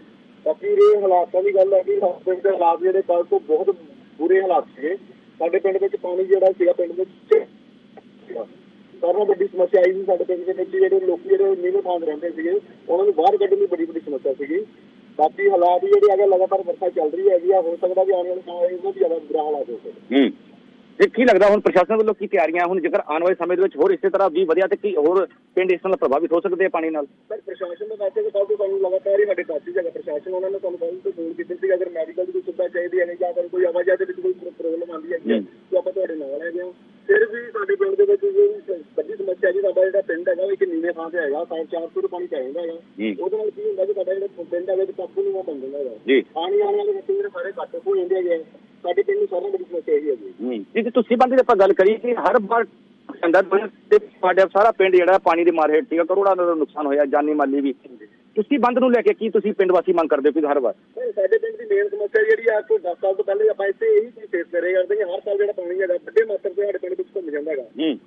Speaker 7: ਬਾਕੀ ਇਹ ਹਾਲਾਤਾਂ ਦੀ ਗੱਲ ਹੈ ਕਿ ਸਾਡੇ ਦੇ ਹਾਲਾਤ ਜਿਹੜੇ ਕੱਲ ਤੋਂ ਬਹੁਤ ਬੁਰੇ ਹਾਲਾਤ ਸੀਗੇ। ਸਾਡੇ ਪਿੰਡ ਵਿੱਚ ਪਾਣੀ ਜਿਹੜਾ ਸੀਗਾ ਪਿੰਡ ਵਿੱਚ ਸੀਗਾ। ਸਾਰਿਆਂ ਵੱਡੀ ਸਮੱਸਿਆ ਆਈ ਸੀ ਸਾਡੇ ਪਿੰਡ ਦੇ ਵਿੱਚ ਜਿਹੜੇ ਲੋਕੀ ਜਿਹੜੇ ਨੀਵੇਂ ਥਾਂ ਤੇ ਰਹਿੰਦੇ ਸੀਗੇ ਉਹਨਾਂ ਨੂੰ ਬਾਹਰ ਕੱਢਣ ਦੀ ਬੜੀ ਵੱਡੀ ਸਮੱਸਿਆ ਸੀਗੀ। ਬਾਕੀ ਹਾਲਾਤ ਜਿਹੜੇ ਹੈਗੇ ਲਗਾਤਾਰ ਵਰਖਾ ਚੱਲ ਰਹੀ ਹੈਗੀ ਆ ਹੋ ਸਕਦਾ ਵੀ ਆਉਣ ਵਾਲੇ ਸਮੇਂ ਵਿੱਚ ਜ਼ਿਆਦਾ ਬੁਰਾ ਹਾਲਾਤ ਹੋ ਸਕਦੇ
Speaker 6: ਹੂੰ। ਤੇ ਕੀ ਲੱਗਦਾ ਹੁਣ ਪ੍ਰਸ਼ਾਸਨ ਵੱਲੋਂ ਕੀ ਤਿਆਰੀਆਂ ਹੁਣ ਜੇਕਰ ਆਉਣ ਵਾਲੇ ਸਮੇਂ ਦੇ ਵਿੱਚ ਹੋਰ ਇਸੇ ਤਰ੍ਹਾਂ ਵੀ ਵਧਿਆ ਤੇ ਕੀ ਹੋਰ ਪਿੰਡ ਇਸ ਨਾਲ ਪ੍ਰਭਾਵਿਤ ਹੋ ਸਕਦੇ ਆ ਪਾਣੀ ਨਾਲ?
Speaker 7: ਪਰ ਪ੍ਰਸ਼ਾਸਨ ਦੇ ਵੈਸੇ ਤਾਂ ਕਾਫੀ ਸਾਨੂੰ ਲਗਾਤਾਰ ਹੀ ਸਾਡੇ ਕਾਫੀ ਜਗ੍ਹਾ ਪ੍ਰਸ਼ਾਸਨ ਉਹਨਾਂ ਨੇ ਤੁਹਾਨੂੰ ਕੱਲ ਤੋਂ ਫੋਨ ਕੀਤੇ ਸੀ ਅਗਰ ਮੈਡੀਕਲ ਦੀ ਕੋਈ ਸੁਵਿਧਾ ਚਾਹੀਦੀ ਹੈ ਜਾਂ ਅਗਰ ਕੋਈ ਆਵਾਜਾਈ ਦੇ ਵਿੱਚ ਕੋਈ ਪ੍ਰੋਬਲਮ ਆਉਂਦੀ ਹੈ। ਤਾਂ ਆਪਾਂ ਤੁਹਾਡੇ ਨਾਲ ਹੈਗੇ ਹਾਂ। ਫਿਰ ਵੀ ਸਾਡੇ ਪਿੰਡ ਦੇ ਵਿੱਚ ਜੋ ਵੱਡੀ ਸਮੱਸਿਆ ਜੀ ਸਾਡਾ ਜਿਹੜਾ ਪਿੰਡ ਹੈਗਾ ਉਹ ਇੱਕ ਨੀਵੇਂ ਥਾਂ ਤੇ ਹੈਗਾ ਚਾਰ ਫੁੱਟ ਪਾਣੀ ਪੈ ਜਾਂਦਾ ਹੈਗਾ। ਉਹਦੇ ਨਾਲ ਕੀ ਹੁੰਦਾ ਕਿ ਸਾਡਾ ਜਿਹੜਾ ਪਿੰਡ ਹੈਗਾ ਤੇ ਕਾਫੀ ਨਹੀਂ ਬਣ ਜਾਂਦਾ ਹੈਗਾ।
Speaker 6: ਜੀ।
Speaker 7: ਪਾਣੀ ਆਉਣ ਵਾਲੇ ਵਿੱਚ ਜਿਹੜੇ ਸਾਰੇ ਘੱਟ ਹੋ ਜਾਂਦੇ ਹੈਗੇ। ਸਾਡੇ ਪਿੰਡ ਨੂੰ ਸਾਰਿਆਂ ਨੂੰ ਬੜੀ ਸਮੱਸਿਆ ਇਹੀ ਹੈਗੀ।
Speaker 6: ਹੂੰ। ਜੀ ਤੇ ਤੁਸੀਂ ਬੰਦੇ ਦੀ ਆਪਾਂ ਗੱਲ ਕਰੀਏ ਕਿ ਹਰ ਵਾਰ ਅੰਦਰ ਤੇ ਸਾਡੇ ਸਾਰਾ ਪਿੰਡ ਜਿਹੜਾ ਪਾਣੀ ਦੀ ਮਾਰ ਹੇਠ ਸੀਗਾ ਕਰੋੜਾਂ ਦਾ ਨੁਕਸਾਨ ਹੋਇਆ ਜਾਨੀ ਮਾਲੀ ਵੀ। ਤੁਸੀਂ ਬੰਦ ਨੂੰ ਲੈ ਕੇ ਕੀ ਤੁਸੀਂ ਪਿੰਡ ਵਾਸੀ ਮੰਗ ਕਰਦੇ ਹੋ ਕਿ ਹਰ ਵਾਰ?
Speaker 7: ਸਾਡੇ ਪਿੰਡ ਦੀ ਮੇਨ ਸਮੱਸਿਆ ਜਿਹੜੀ ਆ ਕੋਈ 10 ਸਾਲ ਤੋਂ ਪਹਿਲੇ ਆਪਾਂ ਇੱਥੇ ਇਹੀ ਚੀਜ਼ ਫੇਸ ਕਰੇ ਕਰਦੇ ਹਾਂ ਹਰ ਸਾਲ ਜਿਹੜਾ ਪਾਣੀ ਹੈਗਾ ਵੱਡੇ ਮਾਤਰਾ ਤੇ ਸਾਡੇ ਪਿੰਡ ਵਿੱਚ ਘੁੰਮ ਜਾਂਦਾ ਹੈਗਾ।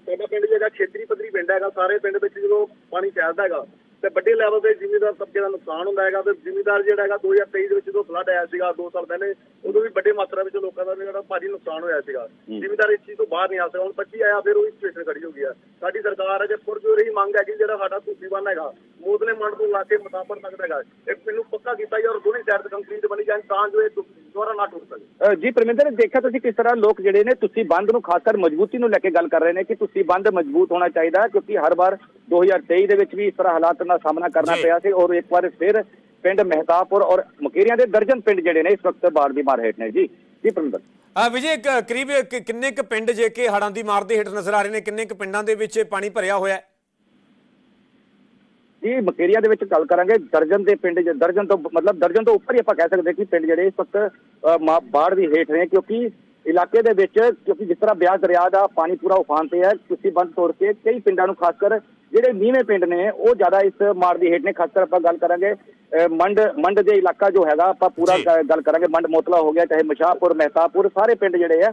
Speaker 7: ਸਾਡਾ ਪਿੰਡ ਜਿਹੜਾ ਖੇਤਰੀ ਪੱਧਰੀ ਪਿੰਡ ਹੈਗਾ ਸਾਰੇ ਪਿੰਡ ਵਿੱਚ ਜਦੋਂ ਪਾਣੀ ਚੱਲਦਾ ਹੈਗਾ ਤੇ ਵੱਡੇ ਲੈਵਲ ਤੇ ਜ਼ਿਮੀਦਾਰ ਤਬਕੇ ਦਾ ਨੁਕਸਾਨ ਹੁੰਦਾ ਹੈਗਾ ਤੇ ਜ਼ਿਮੀਦਾਰ ਜਿਹੜਾ ਹੈਗਾ 2023 ਦੇ ਵਿੱਚ ਜਦੋਂ ਫਲੱਡ ਆਇਆ ਸੀਗਾ 2 ਸਾਲ ਪਹਿਲੇ ਉਦੋਂ ਵੀ ਵੱਡੇ ਮਾਤਰਾ ਵਿੱਚ ਲੋਕਾਂ ਦਾ ਜਿਹੜਾ ਭਾਰੀ ਨੁਕਸਾਨ ਹੋਇਆ ਸੀਗਾ। ਜ਼ਿਮੀਦਾਰ ਇਸ ਚੀਜ਼ ਤੋਂ ਬਾਹਰ ਨਹੀਂ ਆ ਸਕਦਾ ਹੁਣ 25 ਆਇਆ ਫਿਰ ਉਹੀ ਸਿਚੁਏਸ਼ਨ ਖੜੀ ਹੋ ਗਈ ਆ। ਸਾਡੀ ਸਰਕਾਰ ਹੈ ਜੇ ਪੁਰਜੋਰ ਹੀ ਮੰਗ ਹੈ ਕਿ ਜਿਹੜਾ ਸਾਡਾ ਧੂਪੀ ਬੰਨ ਹੈਗਾ ਮੋਦਲੇ ਮੰਡ ਤੋਂ ਲਾ ਕੇ ਮੁਸਾਫਰ ਤੱਕ ਦਾ ਹੈਗਾ। ਇਹ ਮੈਨੂੰ ਪੱਕਾ ਕੀਤਾ ਔਰ ਦੋਨੇ ਸਾਈਡ ਤੇ ਕੰਕਰੀਟ ਬਣੀ ਜਾਣ ਤਾਂ ਜੋ ਇਹ ਦੁਆਰਾ ਨਾ ਟੁੱਟ ਸਕੇ।
Speaker 6: ਜੀ ਪਰਮਿੰਦਰ ਦੇਖਿਆ ਤੁਸੀਂ ਕਿਸ ਤਰ੍ਹਾਂ ਲੋਕ ਜਿਹੜੇ ਨੇ ਤੁਸੀਂ ਬੰਦ ਨੂੰ ਖਾਸ ਕਰ ਮਜ਼ਬੂਤੀ ਨੂੰ ਲੈ ਕੇ ਗੱਲ ਕਰ ਰਹੇ ਨੇ ਕਿ ਤੁਸੀਂ ਬੰਦ ਮਜ਼ਬੂਤ ਹੋਣਾ ਚਾਹੀਦਾ ਕਿਉਂਕਿ ਹਰ ਵਾਰ 2023 ਦੇ ਵਿੱਚ ਵੀ ਇਸ ਤਰ੍ਹਾਂ ਹਾਲਾਤ ਦਾ ਸਾਹਮਣਾ ਕਰਨਾ। ਪਿਆ ਸੀ ਔਰ ਇੱਕ ਵਾਰ ਫਿਰ ਪਿੰਡ ਮਹਿਤਾਪੁਰ ਔਰ ਮੁਕੇਰੀਆਂ ਦੇ ਦਰਜਨ ਪਿੰਡ ਜਿਹੜੇ ਨੇ ਇਸ ਵਕਤ ਬਾੜ ਦੀ ਮਾਰ ਹੇਠ ਨੇ। ਜੀ ਜੀ ਪਰਮਿੰਦਰ।
Speaker 1: ਆ ਵਿਜੇ ਕਰੀਬ ਕਿੰਨੇ ਕੁ ਪਿੰਡ ਜੇ ਕਿ ਹੜਾਂ ਦੀ ਮਾਰ ਦੇ ਹੇਠ ਨਜ਼ਰ ਆ ਰਹੇ ਨੇ? ਕਿੰਨੇ ਕੁ ਪਿੰਡਾਂ ਦੇ ਵਿੱਚ ਪਾਣੀ ਭਰਿਆ ਹੋਇਆ ਹੈ?
Speaker 6: ਜੀ ਮਕੇਰੀਆ ਦੇ ਵਿੱਚ ਗੱਲ ਕਰਾਂਗੇ। ਦਰਜਨ ਦੇ ਪਿੰਡ ਜ- ਦਰਜਨ ਤੋਂ ਮਤਲਬ ਦਰਜਨ ਤੋਂ ਉੱਪਰ ਹੀ ਆਪਾਂ ਕਹਿ ਸਕਦੇ ਕਿ ਪਿੰਡ ਜਿਹੜੇ ਇਸ ਵਕਤ ਬਾੜ ਦੀ ਹੇਠ ਨੇ ਕਿਉਂਕਿ ਇਲਾਕੇ ਦੇ ਵਿੱਚ ਕਿਉਂਕਿ ਜਿਸ ਤਰ੍ਹਾਂ ਬਿਆਸ ਦਰਿਆ ਦਾ ਪਾਣੀ ਪੂਰਾ ਉਫਾਨ ਤੇ ਹੈ ਤੁਸੀਂ ਬੰਦ ਤੋੜ ਕੇ ਕਈ ਪਿੰਡਾਂ ਨੂੰ ਖਾਸ ਕਰ ਜਿਹੜੇ ਨੀਵੇਂ ਪਿੰਡ ਨੇ ਉਹ ਜ਼ਿਆਦਾ ਇਸ ਮਾਰ ਦੀ ਹੇਠ ਨੇ। ਖਾਸ ਕਰ ਆਪਾਂ ਗੱਲ ਕਰਾਂਗੇ ਮੰਡ ਮੰਡ ਦੇ ਇਲਾਕਾ ਜੋ ਹੈਗਾ ਆਪਾਂ ਪੂਰਾ ਗੱਲ ਕਰਾਂਗੇ। ਮੰਡ ਮੋਤਲਾ ਹੋ ਗਿਆ ਚਾਹੇ ਮਸ਼ਾਹਪੁਰ ਮਹਿਤਾਪੁਰ ਸਾਰੇ ਪਿੰਡ ਜਿਹੜੇ ਆ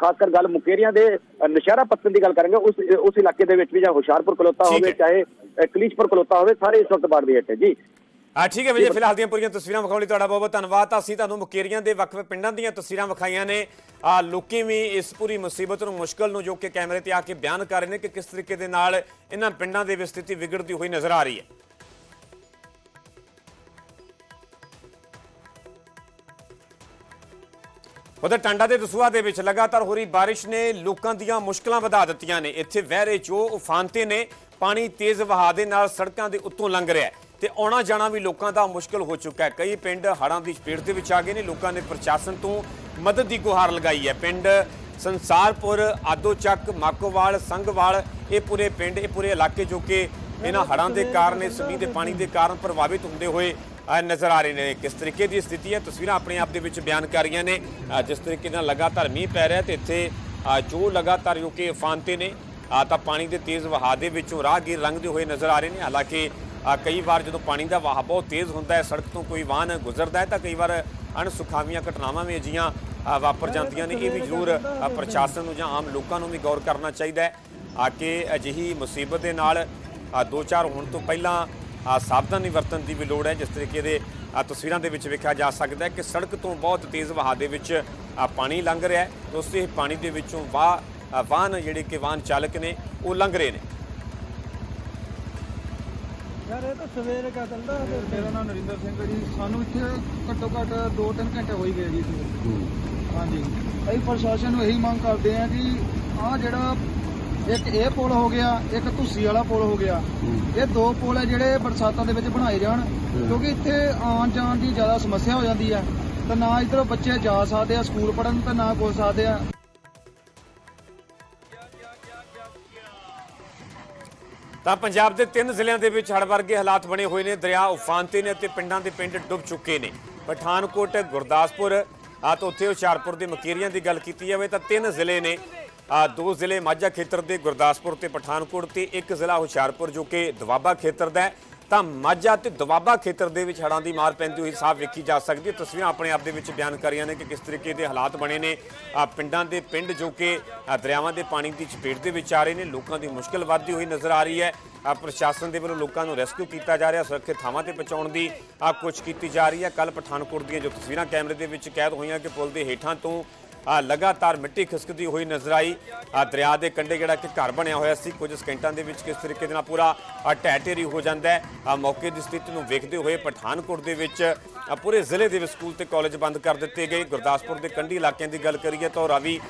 Speaker 6: ਖਾਸ ਕਰ ਗੱਲ ਮੁਕੇਰੀਆਂ ਦੇ ਨਸ਼ਹਿਰਾ ਪੱਤਨ ਦੀ ਗੱਲ ਕਰਾਂਗੇ ਉਸ ਉਸ ਇਲਾਕੇ ਦੇ ਵਿੱਚ ਵੀ ਜਾਂ ਹੁਸ਼ਿਆਰਪੁਰ ਕਲੋਤਾ ਹੋਵੇ। ਚਾਹੇ ਅਹ ਕਲੀਚਪੁਰ ਕਲੋਤਾ ਹੋਵੇ ਸਾਰੇ ਇਸ ਵਕਤ ਬਾੜ ਦੇ ਹੇਠ ਹੈ ਜੀ।
Speaker 1: ਆ ਠੀਕ ਹੈ ਵਿਜੇ ਫਿਲਹਾਲ ਦੀਆਂ ਪੂਰੀਆਂ ਤਸਵੀਰਾਂ ਵਿਖਾਉਣ ਲਈ ਤੁਹਾਡਾ ਬਹੁਤ ਬਹੁਤ ਧੰਨਵਾਦ। ਤਾਂ ਅਸੀਂ ਤੁਹਾਨੂੰ ਮੁਕੇਰੀਆਂ ਦੇ ਵੱਖ-ਵੱਖ ਪਿੰਡਾਂ ਦੀਆਂ ਤਸਵੀਰਾਂ ਵਿਖਾਈਆਂ ਨੇ। ਆ ਲੋਕੀ ਵੀ ਇਸ ਪੂਰੀ ਮੁਸੀਬਤ ਨੂੰ ਮੁਸ਼ਕਲ ਨੂੰ ਜੋ ਕਿ ਕੈਮਰੇ ਤੇ ਆ ਕੇ ਬਿਆਨ ਕਰ ਰਹੇ ਨੇ ਕਿ ਕਿਸ ਤਰੀਕੇ ਦੇ ਨਾਲ ਇਹਨਾਂ ਪਿੰਡਾਂ ਦੇ ਵਿੱਚ ਸਥਿਤੀ ਵਿਗੜਦੀ ਹੋਈ ਨਜ਼ਰ ਆ ਰਹੀ ਹੈ। ਉਧਰ ਟਾਂਡਾ ਦੇ ਦਸੂਆ ਦੇ ਵਿੱਚ ਲਗਾਤਾਰ ਹੋ ਰਹੀ ਬਾਰਿਸ਼ ਨੇ ਲੋਕਾਂ ਦੀਆਂ ਮੁਸ਼ਕਲਾਂ ਵਧਾ ਦਿੱਤੀਆਂ ਨੇ। ਇੱਥੇ ਵਹਿਰੇ ਜੋ ਉਫਾਨਤੇ ਨੇ। ਪਾਣੀ ਤੇਜ਼ ਵਹਾਅ ਦੇ ਨਾਲ ਸੜਕਾਂ ਦੇ ਉੱਤੋਂ ਲੰਘ ਰਿਹਾ ਹੈ। ਤੇ ਆਉਣਾ ਜਾਣਾ ਵੀ ਲੋਕਾਂ ਦਾ ਮੁਸ਼ਕਲ ਹੋ ਚੁੱਕਾ ਹੈ। ਕਈ ਪਿੰਡ ਹੜ੍ਹਾਂ ਦੀ ਚਪੇਟ ਦੇ ਵਿੱਚ ਆ ਗਏ ਨੇ, ਲੋਕਾਂ ਨੇ ਪ੍ਰਸ਼ਾਸਨ ਤੋਂ ਮਦਦ ਦੀ ਗੁਹਾਰ ਲਗਾਈ ਹੈ। ਪਿੰਡ ਸੰਸਾਰਪੁਰ, ਆਦੋਚੱਕ, ਮਾਕੋਵਾਲ, ਸੰਘਵਾਲ, ਇਹ ਪੂਰੇ ਪਿੰਡ, ਇਹ ਪੂਰੇ ਇਲਾਕੇ ਜੋ ਕਿ ਇਹਨਾਂ ਹੜ੍ਹਾਂ ਦੇ ਕਾਰਨ, ਇਸ ਮੀਂਹ ਦੇ ਪਾਣੀ ਦੇ ਕਾਰਨ ਪ੍ਰਭਾਵਿਤ ਹੁੰਦੇ ਹੋਏ ਨਜ਼ਰ ਆ ਰਹੇ ਨੇ। ਕਿਸ ਤਰੀਕੇ ਦੀ ਸਥਿਤੀ ਹੈ? ਤਸਵੀਰਾਂ ਆਪਣੇ ਆਪ ਦੇ ਵਿੱਚ ਬਿਆਨ ਕਰ ਰਹੀਆਂ ਨੇ। ਜਿਸ ਤਰੀਕੇ ਨਾਲ ਲਗਾਤਾਰ ਮੀਂਹ ਪੈ ਰਿਹਾ ਤੇ ਇੱਥੇ ਜੋ ਲਗਾਤਾਰ ਜੋ ਕਿ ਫਾਂਤੇ ਨੇ ਆ ਤਾਂ ਪਾਣੀ ਦੇ ਤੇਜ਼ ਵਹਾਅ ਦੇ ਵਿੱਚੋਂ ਰਾਹਗੀਰ ਲੰਘਦੇ ਹੋਏ ਨਜ਼ਰ ਆ ਰਹੇ ਨੇ। ਹਾਲਾਂਕਿ ਕਈ ਵਾਰ ਜਦੋਂ ਪਾਣੀ ਦਾ ਵਹਾਅ ਬਹੁਤ ਤੇਜ਼ ਹੁੰਦਾ ਹੈ, ਸੜਕ ਤੋਂ ਕੋਈ ਵਾਹਨ ਗੁਜ਼ਰਦਾ ਹੈ, ਤਾਂ ਕਈ ਵਾਰ ਅਣਸੁਖਾਵੀਆਂ ਘਟਨਾਵਾਂ ਵੀ ਅਜੀਆਂ ਵਾਪਰ ਜਾਂਦੀਆਂ ਨੇ। ਇਹ ਵੀ ਜ਼ਰੂਰ ਪ੍ਰਸ਼ਾਸਨ ਨੂੰ ਜਾਂ ਆਮ ਲੋਕਾਂ ਨੂੰ ਵੀ ਗੌਰ ਕਰਨਾ ਚਾਹੀਦਾ ਹੈ ਆ ਕਿ ਅਜਿਹੀ ਮੁਸੀਬਤ ਦੇ ਨਾਲ ਦੋ ਚਾਰ ਹੋਣ ਤੋਂ ਪਹਿਲਾਂ ਸਾਵਧਾਨੀ ਵਰਤਣ ਦੀ ਵੀ ਲੋੜ ਹੈ, ਜਿਸ ਤਰੀਕੇ ਦੇ ਤਸਵੀਰਾਂ ਦੇ ਵਿੱਚ ਵੇਖਿਆ ਜਾ ਸਕਦਾ ਹੈ ਕਿ ਸੜਕ ਤੋਂ ਬਹੁਤ ਤੇਜ਼ ਵਹਾਅ ਦੇ ਵਿੱਚ ਪਾਣੀ ਲੰਘ ਰਿਹਾ ਹੈ। ਤੇ ਉਸੇ ਪਾਣੀ ਦੇ ਵਿੱਚੋਂ ਵਾਹ ਵਾਹਨ ਜਿਹੜੇ ਕਿ ਵਾਹਨ ਚਾਲਕ ਨੇ, ਉਹ ਲੰਘ ਰਹੇ ਨੇ।
Speaker 8: ਯਾਰ ਇਹ ਤਾਂ ਸਵੇਰ ਕਾ ਚੱਲਦਾ ਮੇਰਾ ਨਾਮ ਨਰਿੰਦਰ ਸਿੰਘ ਹੈ ਜੀ। ਸਾਨੂੰ ਇੱਥੇ ਘੱਟੋ ਘੱਟ 2-3 ਘੰਟੇ ਹੋ ਹੀ ਗਏ ਜੀ ਇੱਥੇ। ਹਾਂਜੀ। ਅਸੀਂ ਪ੍ਰਸ਼ਾਸਨ ਨੂੰ ਇਹੀ ਮੰਗ ਕਰਦੇ ਆ ਕਿ ਆਹ ਜਿਹੜਾ ਇੱਕ ਇਹ ਪੁਲ ਹੋ ਗਿਆ ਇੱਕ ਧੁੱਸੀ ਵਾਲਾ ਪੁਲ ਹੋ ਗਿਆ ਇਹ ਦੋ ਪੁਲ ਹੈ ਜਿਹੜੇ ਬਰਸਾਤਾਂ ਦੇ ਵਿੱਚ ਬਣਾਏ ਜਾਣ ਕਿਉਂਕਿ ਇੱਥੇ ਆਉਣ ਜਾਣ ਦੀ ਜ਼ਿਆਦਾ ਸਮੱਸਿਆ ਹੋ ਜਾਂਦੀ ਹੈ। ਤੇ ਨਾ ਇੱਧਰੋਂ ਬੱਚੇ ਜਾ ਸਕਦੇ ਆ ਸਕੂਲ ਪੜਨ ਤੇ ਨਾ ਕੋਲ ਸਕਦੇ ਆ।
Speaker 1: ਤਾਂ ਪੰਜਾਬ ਦੇ ਤਿੰਨ ਜ਼ਿਲ੍ਹਿਆਂ ਦੇ ਵਿੱਚ ਹੜ੍ਹ ਵਰਗੇ ਹਾਲਾਤ ਬਣੇ ਹੋਏ ਨੇ। ਦਰਿਆ ਉਫਾਨ ਤੇ ਨੇ ਅਤੇ ਪਿੰਡਾਂ ਦੇ ਪਿੰਡ ਡੁੱਬ ਚੁੱਕੇ ਨੇ। ਪਠਾਨਕੋਟ, ਗੁਰਦਾਸਪੁਰ, ਆ ਤਾਂ ਉੱਥੇ ਹੁਸ਼ਿਆਰਪੁਰ ਦੇ ਮਕੇਰੀਆਂ ਦੀ ਗੱਲ ਕੀਤੀ ਜਾਵੇ ਤਾਂ ਤਿੰਨ ਜ਼ਿਲ੍ਹੇ ਨੇ। ਆ ਦੋ ਜ਼ਿਲ੍ਹੇ ਮਾਝਾ ਖੇਤਰ ਦੇ ਗੁਰਦਾਸਪੁਰ ਤੇ ਪਠਾਨਕੋਟ ਤੇ ਇੱਕ ਜ਼ਿਲ੍ਹਾ ਹੁਸ਼ਿਆਰਪੁਰ ਜੋ ਕਿ ਦੁਆਬਾ ਖੇਤਰ ਦਾ ਹੈ। ਤਾਂ ਮਾਝਾ ਤੇ ਦੁਆਬਾ ਖੇਤਰ ਦੇ ਵਿੱਚ ਹੜ੍ਹਾਂ ਦੀ ਮਾਰ ਪੈਂਦੀ ਹੋਈ ਸਾਫ਼ ਵੇਖੀ ਜਾ ਸਕਦੀ ਹੈ। ਤਸਵੀਰਾਂ ਆਪਣੇ ਆਪ ਦੇ ਵਿੱਚ ਬਿਆਨ ਕਰੀਆਂ ਨੇ ਕਿ ਕਿਸ ਤਰੀਕੇ ਦੇ ਹਾਲਾਤ ਬਣੇ ਨੇ। ਪਿੰਡਾਂ ਦੇ ਪਿੰਡ ਜੋ ਕਿ ਦਰਿਆਵਾਂ ਦੇ ਪਾਣੀ ਦੀ ਚਪੇਟ ਦੇ ਵਿੱਚ ਆ ਰਹੇ ਨੇ, ਲੋਕਾਂ ਦੀ ਮੁਸ਼ਕਲ ਵੱਧਦੀ ਹੋਈ ਨਜ਼ਰ ਆ ਰਹੀ ਹੈ। ਪ੍ਰਸ਼ਾਸਨ ਦੇ ਵੱਲੋਂ ਲੋਕਾਂ ਨੂੰ ਰੈਸਕਿਊ ਕੀਤਾ ਜਾ ਰਿਹਾ, ਸੁਰੱਖਿਅਤ ਥਾਵਾਂ ਤੇ ਪਹੁੰਚਾਉਣ ਦੀ ਕੋਸ਼ਿਸ਼ ਕੀਤੀ ਜਾ ਰਹੀ ਹੈ। ਕੱਲ ਪਠਾਨਕੋਟ ਦੀਆਂ ਜੋ ਤਸਵੀਰਾਂ ਕੈਮਰੇ ਦੇ ਵਿੱਚ ਕੈਦ ਹੋਈਆਂ ਕਿ ਪੁਲ ਦੇ ਹੇਠਾਂ ਤੋਂ ਲਗਾਤਾਰ ਮਿੱਟੀ ਖਿਸਕਦੀ ਹੋਈ ਨਜ਼ਰ ਆਈ। ਦਰਿਆ ਦੇ ਕੰਢੇ ਜਿਹੜਾ ਕਿ ਘਰ ਬਣਿਆ ਹੋਇਆ ਸੀ, ਕੁਝ ਸਕਿੰਟਾਂ ਦੇ ਵਿੱਚ ਕਿਸ ਤਰੀਕੇ ਦੇ ਨਾਲ ਪੂਰਾ, ਆ ਢਹਿ ਢੇਰੀ ਹੋ ਜਾਂਦਾ ਹੈ। ਮੌਕੇ ਦੀ ਸਥਿਤੀ ਨੂੰ ਵੇਖਦੇ ਹੋਏ ਪਠਾਨਕੋਟ ਦੇ ਵਿੱਚ ਪੂਰੇ ਜ਼ਿਲ੍ਹੇ ਦੇ ਵਿੱਚ ਸਕੂਲ ਤੇ ਕਾਲਜ ਬੰਦ ਕਰ ਦਿੱਤੇ ਗਏ। ਗੁਰਦਾਸਪੁਰ ਦੇ ਕੰਢੀ ਇਲਾਕਿਆਂ ਦੀ ਗੱਲ ਕਰੀਏ ਤਾਂ ਰਾਵੀ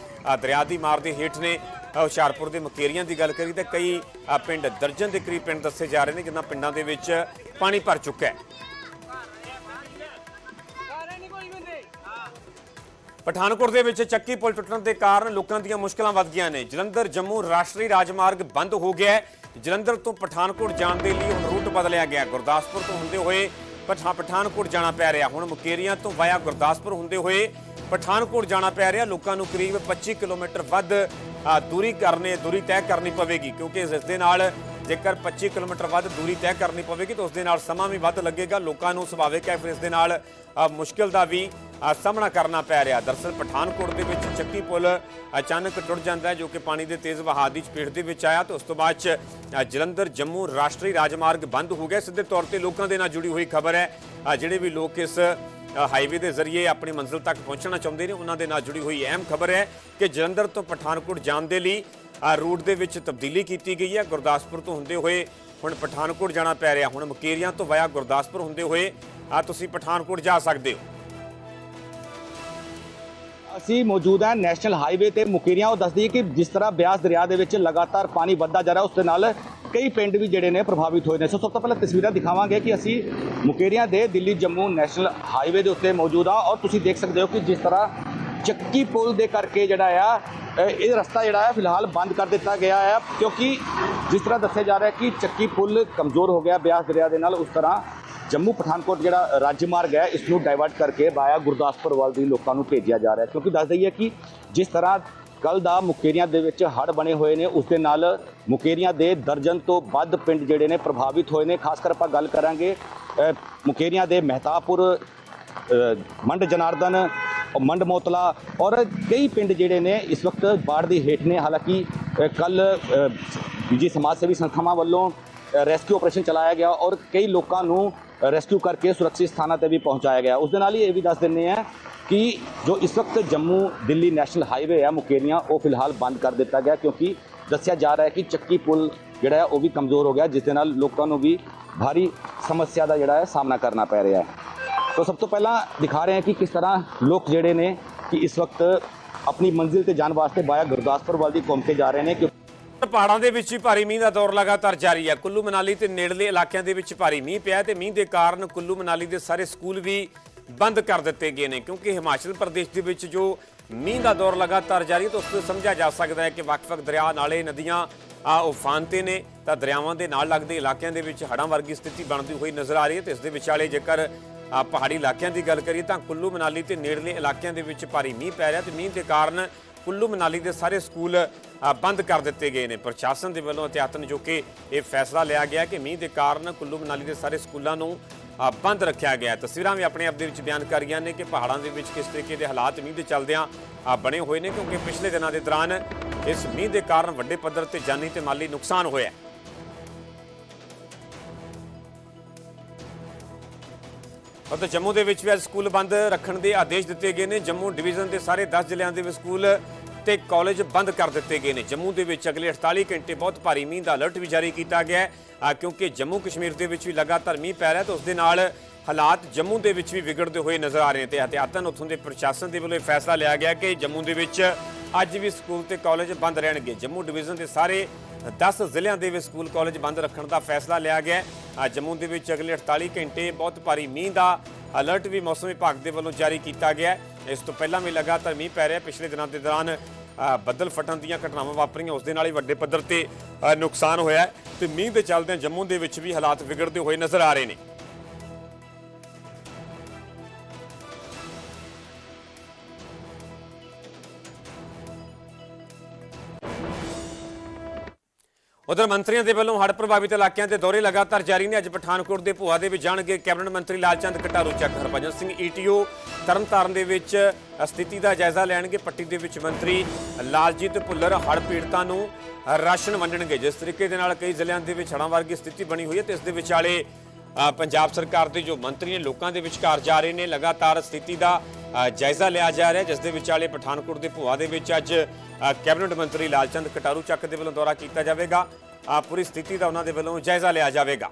Speaker 1: ਦਰਿਆ ਦੀ ਮਾਰ ਦੇ ਹੇਠ ਨੇ ਹੁਸ਼ਿਆਰਪੁਰ ਦੇ ਮਕੇਰੀਆਂ ਦੀ ਗੱਲ ਕਰੀ ਤਾਂ ਕਈ ਪਿੰਡ ਦਰਜਨ ਦੇ ਕਰੀਬ ਪਿੰਡ ਦੱਸੇ ਜਾ ਰਹੇ ਨੇ, ਜਿਨ੍ਹਾਂ ਪਿੰਡਾਂ ਦੇ ਵਿੱਚ ਪਾਣੀ ਭਰ ਚੁੱਕਾ ਹੈ। ਪਠਾਨਕੋਟ ਦੇ ਵਿੱਚ ਚੱਕੀ ਪੁਲ ਟੁੱਟਣ ਦੇ ਕਾਰਨ ਲੋਕਾਂ ਦੀਆਂ ਮੁਸ਼ਕਲਾਂ ਵੱਧ ਗਈਆਂ ਨੇ। ਜਲੰਧਰ, ਜੰਮੂ ਰਾਸ਼ਟਰੀ ਰਾਜਮਾਰਗ ਬੰਦ ਹੋ ਗਿਆ ਹੈ। ਜਲੰਧਰ ਤੋਂ ਪਠਾਨਕੋਟ ਜਾਣ ਦੇ ਲਈ ਹੁਣ ਰੂਟ ਬਦਲਿਆ ਗਿਆ। ਗੁਰਦਾਸਪੁਰ ਤੋਂ ਹੁੰਦੇ ਹੋਏ ਪਠਾ, ਪਠਾਨਕੋਟ ਜਾਣਾ ਪੈ ਰਿਹਾ। ਹੁਣ ਮੁਕੇਰੀਆਂ ਤੋਂ ਵਾਇਆ ਗੁਰਦਾਸਪੁਰ ਹੁੰਦੇ ਹੋਏ ਪਠਾਨਕੋਟ ਜਾਣਾ ਪੈ ਰਿਹਾ। ਲੋਕਾਂ ਨੂੰ ਕਰੀਬ 25 ਕਿਲੋਮੀਟਰ ਵੱਧ ਦੂਰੀ ਕਰਨੇ, ਦੂਰੀ ਤੈਅ ਕਰਨੀ ਪਵੇਗੀ ਕਿਉਂਕਿ ਇਸ ਦੇ ਨਾਲ ਜੇਕਰ 25 ਕਿਲੋਮੀਟਰ ਵੱਧ ਦੂਰੀ ਤੈਅ ਕਰਨੀ ਪਵੇਗੀ ਤਾਂ ਉਸ ਦੇ ਨਾਲ ਸਮਾਂ ਵੀ ਵੱਧ ਲੱਗੇਗਾ। ਲੋਕਾਂ ਨੂੰ ਸੁਭਾਵਿਕ ਹੈ ਫਿਰ ਇਸ ਦੇ ਨਾਲ ਮੁਸ਼ਕਿਲ ਦਾ ਵੀ ਸਾਹਮਣਾ ਕਰਨਾ ਪੈ ਰਿਹਾ। ਦਰਸਲ ਪਠਾਨਕੋਟ ਦੇ ਵਿੱਚ ਚੱਕੀ ਪੁਲ ਅਚਾਨਕ ਟੁੱਟ ਜਾਂਦਾ ਹੈ, ਜੋ ਕਿ ਪਾਣੀ ਦੇ ਤੇਜ਼ ਵਹਾਅ ਦੀ ਚਪੇਟ ਦੇ ਵਿੱਚ ਆਇਆ ਤੇ ਉਸ ਤੋਂ ਬਾਅਦ ਚ ਜਲੰਧਰ, ਜੰਮੂ ਰਾਸ਼ਟਰੀ ਰਾਜਮਾਰਗ ਬੰਦ ਹੋ ਗਿਆ। ਸਿੱਧੇ ਤੌਰ ਤੇ ਲੋਕਾਂ ਦੇ ਨਾਲ ਜੁੜੀ ਹੋਈ ਖਬਰ ਹੈ ਜਿਹੜੇ ਵੀ ਲੋਕ ਇਸ ਹਾਈਵੇ ਦੇ ਜ਼ਰੀਏ ਆਪਣੀ ਮੰਜ਼ਿਲ ਤੱਕ ਪਹੁੰਚਣਾ ਚਾਹੁੰਦੇ ਨੇ, ਉਹਨਾਂ ਦੇ ਨਾਲ ਜੁੜੀ ਹੋਈ ਅਹਿਮ ਖਬਰ ਹੈ ਕਿ ਜਲੰਧਰ ਤੋਂ ਪਠਾਨਕੋਟ ਜਾਣ ਦੇ ਲਈ ਰੂਟ ਦੇ ਵਿੱਚ ਤਬਦੀਲੀ ਕੀਤੀ ਗਈ ਹੈ। ਗੁਰਦਾਸਪੁਰ ਤੋਂ ਹੁੰਦੇ ਹੋਏ ਹੁਣ ਪਠਾਨਕੋਟ ਜਾਣਾ ਪੈ ਰਿਹਾ। ਹੁਣ ਮੁਕੇਰੀਆਂ ਤੋਂ ਵਾਇਆ ਗੁਰਦਾਸਪੁਰ ਹੁੰਦੇ ਹੋਏ ਆ ਤੁਸੀਂ ਪਠਾਨਕੋਟ ਜਾ ਸਕਦੇ ਹੋ।
Speaker 5: ਅਸੀਂ ਮੌਜੂਦ ਹਾਂ ਨੈਸ਼ਨਲ ਹਾਈਵੇ ਤੇ ਮੁਕੇਰੀਆਂ। ਉਹ ਦੱਸਦੀ ਹੈ ਕਿ ਜਿਸ ਤਰ੍ਹਾਂ ਬਿਆਸ ਦਰਿਆ ਦੇ ਵਿੱਚ ਲਗਾਤਾਰ ਪਾਣੀ ਵੱਧਦਾ ਜਾ ਰਿਹਾ, ਉਸ ਦੇ ਨਾਲ ਕਈ ਪਿੰਡ ਵੀ ਜਿਹੜੇ ਨੇ ਪ੍ਰਭਾਵਿਤ ਹੋਏ ਨੇ। ਸੋ ਸਭ ਤੋਂ ਪਹਿਲਾਂ ਤਸਵੀਰਾਂ ਦਿਖਾਵਾਂਗੇ ਕਿ ਅਸੀਂ ਮੁਕੇਰੀਆਂ ਦੇ ਦਿੱਲੀ ਜੰਮੂ ਨੈਸ਼ਨਲ ਹਾਈਵੇ ਦੇ ਉੱਤੇ ਮੌਜੂਦ ਹਾਂ। ਔਰ ਤੁਸੀਂ ਦੇਖ ਸਕਦੇ ਹੋ ਕਿ ਜਿਸ ਤਰ੍ਹਾਂ ਚੱਕੀ ਪੁਲ ਦੇ ਕਰਕੇ ਜਿਹੜਾ ਆ, ਇਹ ਰਸਤਾ ਜਿਹੜਾ ਹੈ ਫਿਲਹਾਲ ਬੰਦ ਕਰ ਦਿੱਤਾ ਗਿਆ ਹੈ ਕਿਉਂਕਿ ਜਿਸ ਤਰ੍ਹਾਂ ਦੱਸਿਆ ਜਾ ਰਿਹਾ ਕਿ ਚੱਕੀ ਪੁਲ ਕਮਜ਼ੋਰ ਹੋ ਗਿਆ ਬਿਆਸ ਦਰਿਆ ਦੇ ਨਾਲ, ਉਸ ਤਰ੍ਹਾਂ ਜੰਮੂ ਪਠਾਨਕੋਟ ਜਿਹੜਾ ਰਾਜ ਮਾਰਗ ਹੈ, ਇਸ ਨੂੰ ਡਾਇਵਰਟ ਕਰਕੇ ਬਾਇਆ ਗੁਰਦਾਸਪੁਰ ਵੱਲ ਦੀ ਲੋਕਾਂ ਨੂੰ ਭੇਜਿਆ ਜਾ ਰਿਹਾ ਕਿਉਂਕਿ ਦੱਸ ਦਈਏ ਕਿ ਜਿਸ ਤਰ੍ਹਾਂ ਕੱਲ ਦਾ ਮੁਕੇਰੀਆਂ ਦੇ ਵਿੱਚ ਹੜ੍ਹ ਬਣੇ ਹੋਏ ਨੇ, ਉਸ ਦੇ ਨਾਲ ਮੁਕੇਰੀਆਂ ਦੇ ਦਰਜਨ ਤੋਂ ਵੱਧ ਪਿੰਡ ਜਿਹੜੇ ਨੇ ਪ੍ਰਭਾਵਿਤ ਹੋਏ ਨੇ। ਖਾਸ ਕਰ ਆਪਾਂ ਗੱਲ ਕਰਾਂਗੇ ਮੁਕੇਰੀਆਂ ਦੇ ਮਹਿਤਾਪੁਰ ਮੰਡ ਜਨਾਰਦਨ ਮੰਡ ਮੋਤਲਾ ਔਰ ਕਈ ਪਿੰਡ ਜਿਹੜੇ ਨੇ ਇਸ ਵਕਤ ਬਾੜ ਦੇ ਹੇਠ ਨੇ। ਹਾਲਾਂਕਿ ਕੱਲ ਜੀ ਸਮਾਜ ਸੇਵੀ ਸੰਸਥਾਵਾਂ ਵੱਲੋਂ ਰੈਸਕਿਊ ਆਪਰੇਸ਼ਨ ਚਲਾਇਆ ਗਿਆ ਔਰ ਕਈ ਲੋਕਾਂ ਨੂੰ ਰੈਸਕਿਊ ਕਰਕੇ ਸੁਰੱਖਿਅਤ ਸਥਾਨਾਂ ਤੇ ਵੀ ਪਹੁੰਚਾਇਆ ਗਿਆ। ਉਸ ਦੇ ਨਾਲ ਹੀ ਇਹ ਵੀ ਦੱਸ ਦਿੰਨੇ ਆ ਕਿ ਜੋ ਇਸ ਵਕਤ ਜੰਮੂ ਦਿੱਲੀ ਨੈਸ਼ਨਲ ਹਾਈਵੇ ਹੈ ਮੁਕੇਰੀਆਂ, ਉਹ ਫਿਲਹਾਲ ਬੰਦ ਕਰ ਦਿੱਤਾ ਗਿਆ ਕਿਉਂਕਿ ਦੱਸਿਆ ਜਾ ਰਿਹਾ ਹੈ ਕਿ ਚੱਕੀ ਪੁਲ ਜਿਹੜਾ ਹੈ ਉਹ ਵੀ ਕਮਜ਼ੋਰ ਹੋ ਗਿਆ, ਜਿਸ ਦੇ ਨਾਲ ਲੋਕਾਂ ਨੂੰ ਵੀ ਭਾਰੀ ਸਮੱਸਿਆ ਦਾ ਜਿਹੜਾ ਹੈ ਸਾਹਮਣਾ ਕਰਨਾ ਪੈ ਰਿਹਾ ਹੈ। ਤੋ ਸਭ ਤੋਂ ਪਹਿਲਾਂ ਦਿਖਾ ਰਹੇ ਹਾਂ ਕਿ ਕਿਸ ਤਰ੍ਹਾਂ ਲੋਕ ਜਿਹੜੇ ਨੇ ਕਿ ਇਸ ਵਕਤ ਆਪਣੀ ਮੰਜ਼ਿਲ ਤੇ ਜਾਣ ਵਾਸਤੇ ਬਾਇਆ ਗੁਰਦਾਸਪੁਰ ਵੱਲ ਦੀ ਘੁੰਮ ਕੇ ਜਾ ਰਹੇ ਨੇ ਕਿ
Speaker 1: ਪਹਾੜਾਂ ਦੇ ਵਿੱਚ ਹੀ ਭਾਰੀ ਮੀਂਹ ਦਾ ਦੌਰ ਲਗਾਤਾਰ ਜਾਰੀ ਹੈ ਕੁੱਲੂ ਮਨਾਲੀ ਤੇ ਨੇੜਲੇ ਇਲਾਕਿਆਂ ਦੇ ਵਿੱਚ ਭਾਰੀ ਮੀਂਹ ਪਿਆ ਤੇ ਮੀਂਹ ਦੇ ਕਾਰਨ ਕੁੱਲੂ ਮਨਾਲੀ ਦੇ ਸਾਰੇ ਸਕੂਲ ਵੀ ਬੰਦ ਕਰ ਦਿੱਤੇ ਗਏ ਨੇ ਕਿਉਂਕਿ ਹਿਮਾਚਲ ਪ੍ਰਦੇਸ਼ ਦੇ ਵਿੱਚ ਜੋ ਮੀਂਹ ਦਾ ਦੌਰ ਲਗਾਤਾਰ ਜਾਰੀ ਹੈ ਤਾਂ ਉਸ ਤੋਂ ਸਮਝਿਆ ਜਾ ਸਕਦਾ ਹੈ ਕਿ ਵੱਖ-ਵੱਖ ਦਰਿਆ ਨਾਲੇ ਨਦੀਆਂ ਆ ਉਫਾਨ ਤੇ ਨੇ ਤਾਂ ਦਰਿਆਵਾਂ ਦੇ ਨਾਲ ਲੱਗਦੇ ਇਲਾਕਿਆਂ ਦੇ ਵਿੱਚ ਹੜ੍ਹਾਂ ਵਰਗੀ ਸਥਿਤੀ ਬਣਦੀ ਹੋਈ ਨਜ਼ਰ ਆ ਰਹੀ ਹੈ ਤੇ ਇਸ ਦੇ ਵਿਚਾਲੇ ਜੇਕਰ ਆ ਪਹਾੜੀ ਇਲਾਕਿਆਂ ਦੀ ਗੱਲ ਕਰੀਏ ਤਾਂ ਕੁੱਲੂ ਮਨਾਲੀ ਤੇ ਨੇੜਲੇ ਇਲਾਕਿਆਂ ਦੇ ਵਿੱਚ ਭਾਰੀ ਮੀਂਹ ਪੈ ਰਿਹਾ ਤੇ ਮੀਂਹ ਦੇ ਕਾਰਨ ਕੁੱਲੂ ਮਨਾਲੀ ਦੇ ਸਾਰੇ ਸਕੂਲ ਬੰਦ ਕਰ ਦਿੱਤੇ ਗਏ ਨੇ। ਪ੍ਰਸ਼ਾਸਨ ਦੇ ਵੱਲੋਂ ਅਧਿਆਤਨ ਜੋ ਕਿ ਇਹ ਫੈਸਲਾ ਲਿਆ ਗਿਆ ਕਿ ਮੀਂਹ ਦੇ ਕਾਰਨ ਕੁੱਲੂ ਮਨਾਲੀ ਦੇ ਸਾਰੇ ਸਕੂਲਾਂ ਨੂੰ ਬੰਦ ਰੱਖਿਆ ਗਿਆ ਤਸਵੀਰਾਂ ਵੀ ਆਪਣੇ ਆਪ ਦੇ ਵਿੱਚ ਬਿਆਨ ਕਰ ਰਹੀਆਂ ਨੇ ਕਿ ਪਹਾੜਾਂ ਦੇ ਵਿੱਚ ਕਿਸ ਤਰੀਕੇ ਦੇ ਹਾਲਾਤ ਮੀਂਹ ਦੇ ਚੱਲਦਿਆਂ ਬਣੇ ਹੋਏ ਨੇ ਕਿਉਂਕਿ ਪਿਛਲੇ ਦਿਨਾਂ ਦੇ ਦੌਰਾਨ ਇਸ ਮੀਂਹ ਦੇ ਕਾਰਨ ਵੱਡੇ ਪੱਧਰ ਤੇ ਜਾਨੀ ਤੇ ਮਾਲੀ ਨੁਕਸਾਨ ਹੋਇਆ ਅਤੇ ਜੰਮੂ ਦੇ ਵਿੱਚ ਵੀ ਅੱਜ ਸਕੂਲ ਬੰਦ ਰੱਖਣ ਦੇ ਆਦੇਸ਼ ਦਿੱਤੇ ਗਏ ਨੇ। ਜੰਮੂ ਡਿਵੀਜ਼ਨ ਦੇ ਸਾਰੇ 10 ਜ਼ਿਲ੍ਹਿਆਂ ਦੇ ਵਿੱਚ ਸਕੂਲ ਤੇ ਕਾਲਜ ਬੰਦ ਕਰ ਦਿੱਤੇ ਗਏ ਨੇ। ਜੰਮੂ ਦੇ ਵਿੱਚ ਅਗਲੇ 48 ਘੰਟੇ ਬਹੁਤ ਭਾਰੀ ਮੀਂਹ ਦਾ ਅਲਰਟ ਵੀ ਜਾਰੀ ਕੀਤਾ ਗਿਆ ਹੈ। ਕਿਉਂਕਿ ਜੰਮੂ ਕਸ਼ਮੀਰ ਦੇ ਵਿੱਚ ਵੀ ਲਗਾਤਾਰ ਮੀਂਹ ਪੈ ਰਿਹਾ ਤੇ ਉਸ ਦੇ ਨਾਲ ਹਾਲਾਤ ਜੰਮੂ ਦੇ ਵਿੱਚ ਵੀ ਵਿਗੜਦੇ ਹੋਏ ਨਜ਼ਰ ਆ ਰਹੇ ਨੇ ਤੇ ਹਤਿਆਤਨ ਉੱਥੋਂ ਦੇ ਪ੍ਰਸ਼ਾਸਨ ਦੇ ਵੱਲੋਂ ਇਹ ਫੈਸਲਾ ਲਿਆ ਗਿਆ ਕਿ ਜੰਮੂ ਦੇ ਵਿੱਚ ਅੱਜ ਵੀ ਸਕੂਲ ਤੇ ਕਾਲਜ ਬੰਦ ਰਹਿਣਗੇ। ਜੰਮੂ ਡਿਵੀਜ਼ਨ ਦੇ ਸਾਰੇ 10 ਜ਼ਿਲ੍ਹਿਆਂ ਦੇ ਵਿੱਚ ਸਕੂਲ ਕਾਲਜ ਬੰਦ ਰੱਖਣ ਦਾ ਫੈਸਲਾ ਲਿਆ ਗਿਆ ਹੈ। ਜੰਮੂ ਦੇ ਵਿੱਚ ਅਗਲੇ 48 ਘੰਟੇ ਬਹੁਤ ਭਾਰੀ ਮੀਂਹ ਦਾ ਅਲਰਟ ਵੀ ਮੌਸਮ ਵਿਭਾਗ ਦੇ ਵੱਲੋਂ ਜਾਰੀ ਕੀਤਾ ਗਿਆ ਇਸ ਤੋਂ ਪਹਿਲਾਂ ਵੀ ਲਗਾਤਾਰ ਮੀਂਹ ਪੈ ਰਿਹਾ ਪਿਛਲੇ ਦਿਨਾਂ ਦੇ ਦੌਰਾਨ ਬੱਦਲ ਫਟਣ ਦੀਆਂ ਘਟਨਾਵਾਂ ਵਾਪਰੀਆਂ। ਉਸ ਦੇ ਨਾਲ ਹੀ ਵੱਡੇ ਪੱਧਰ ਤੇ ਨੁਕਸਾਨ ਹੋਇਆ ਹੈ। ਤੇ ਮੀਂਹ ਦੇ ਚੱਲਦਿਆਂ ਜੰਮੂ ਦੇ ਵਿੱਚ ਵੀ ਹਾਲਾਤ ਵਿਗੜਦੇ ਹੋਏ ਨਜ਼ਰ ਆ ਰਹੇ ਨੇ। ਉਧਰ ਮੰਤਰੀਆਂ ਦੇ ਵੱਲੋਂ ਹੜ੍ਹ ਪ੍ਰਭਾਵਿਤ ਇਲਾਕਿਆਂ ਦੇ ਦੌਰੇ ਲਗਾਤਾਰ ਜਾਰੀ ਨੇ। ਅੱਜ ਪਠਾਨਕੋਟ ਦੇ ਭੂਆ ਦੇ ਵਿੱਚ ਜਾਣਗੇ। ਕੈਬਨਿਟ ਮੰਤਰੀ ਲਾਲਚੰਦ ਕਟਾਰੂ ਚੱਕ ਹਰਭਜਨ ਸਿੰਘ ਈਟੀਓ ਤਰਨਤਾਰਨ ਦੇ ਵਿੱਚ ਸਥਿਤੀ ਦਾ ਜਾਇਜ਼ਾ ਲੈਣਗੇ। ਪੱਟੀ ਦੇ ਵਿੱਚ ਮੰਤਰੀ ਲਾਲਜੀਤ ਭੁੱਲਰ ਹੜ੍ਹ ਪੀੜਤਾਂ ਨੂੰ ਰਾਸ਼ਨ ਵੰਡਣਗੇ। ਜਿਸ ਤਰੀਕੇ ਦੇ ਨਾਲ ਕਈ ਜ਼ਿਲ੍ਹਿਆਂ ਦੇ ਵਿੱਚ ਹੜ੍ਹਾਂ ਵਰਗੀ ਸਥਿਤੀ ਬਣੀ ਹੋਈ ਹੈ ਤੇ ਇਸ ਦੇ ਵਿਚਾਲੇ ਪੰਜਾਬ ਸਰਕਾਰ ਦੇ ਜੋ ਮੰਤਰੀ ਨੇ ਲੋਕਾਂ ਦੇ ਵਿਚਕਾਰ ਜਾ ਰਹੇ ਨੇ, ਲਗਾਤਾਰ ਸਥਿਤੀ ਦਾ ਜਾਇਜ਼ਾ ਲਿਆ ਜਾ ਰਿਹਾ ਜਿਸ ਦੇ ਵਿਚਾਲੇ ਪਠਾਨਕੋਟ ਦੇ ਭੂਆ ਦੇ ਵਿੱਚ ਅੱਜ ਕੈਬਨਿਟ ਮੰਤਰੀ ਲਾਲਚੰਦ ਕਟਾਰੂ ਚੱਕ ਦੇ ਵੱਲੋਂ ਦੌਰਾ ਕੀਤਾ ਜਾਵੇਗਾ। ਪੂਰੀ ਸਥਿਤੀ ਦਾ ਉਹਨਾਂ ਦੇ ਵੱਲੋਂ ਜਾਇਜ਼ਾ ਲਿਆ ਜਾਵੇਗਾ।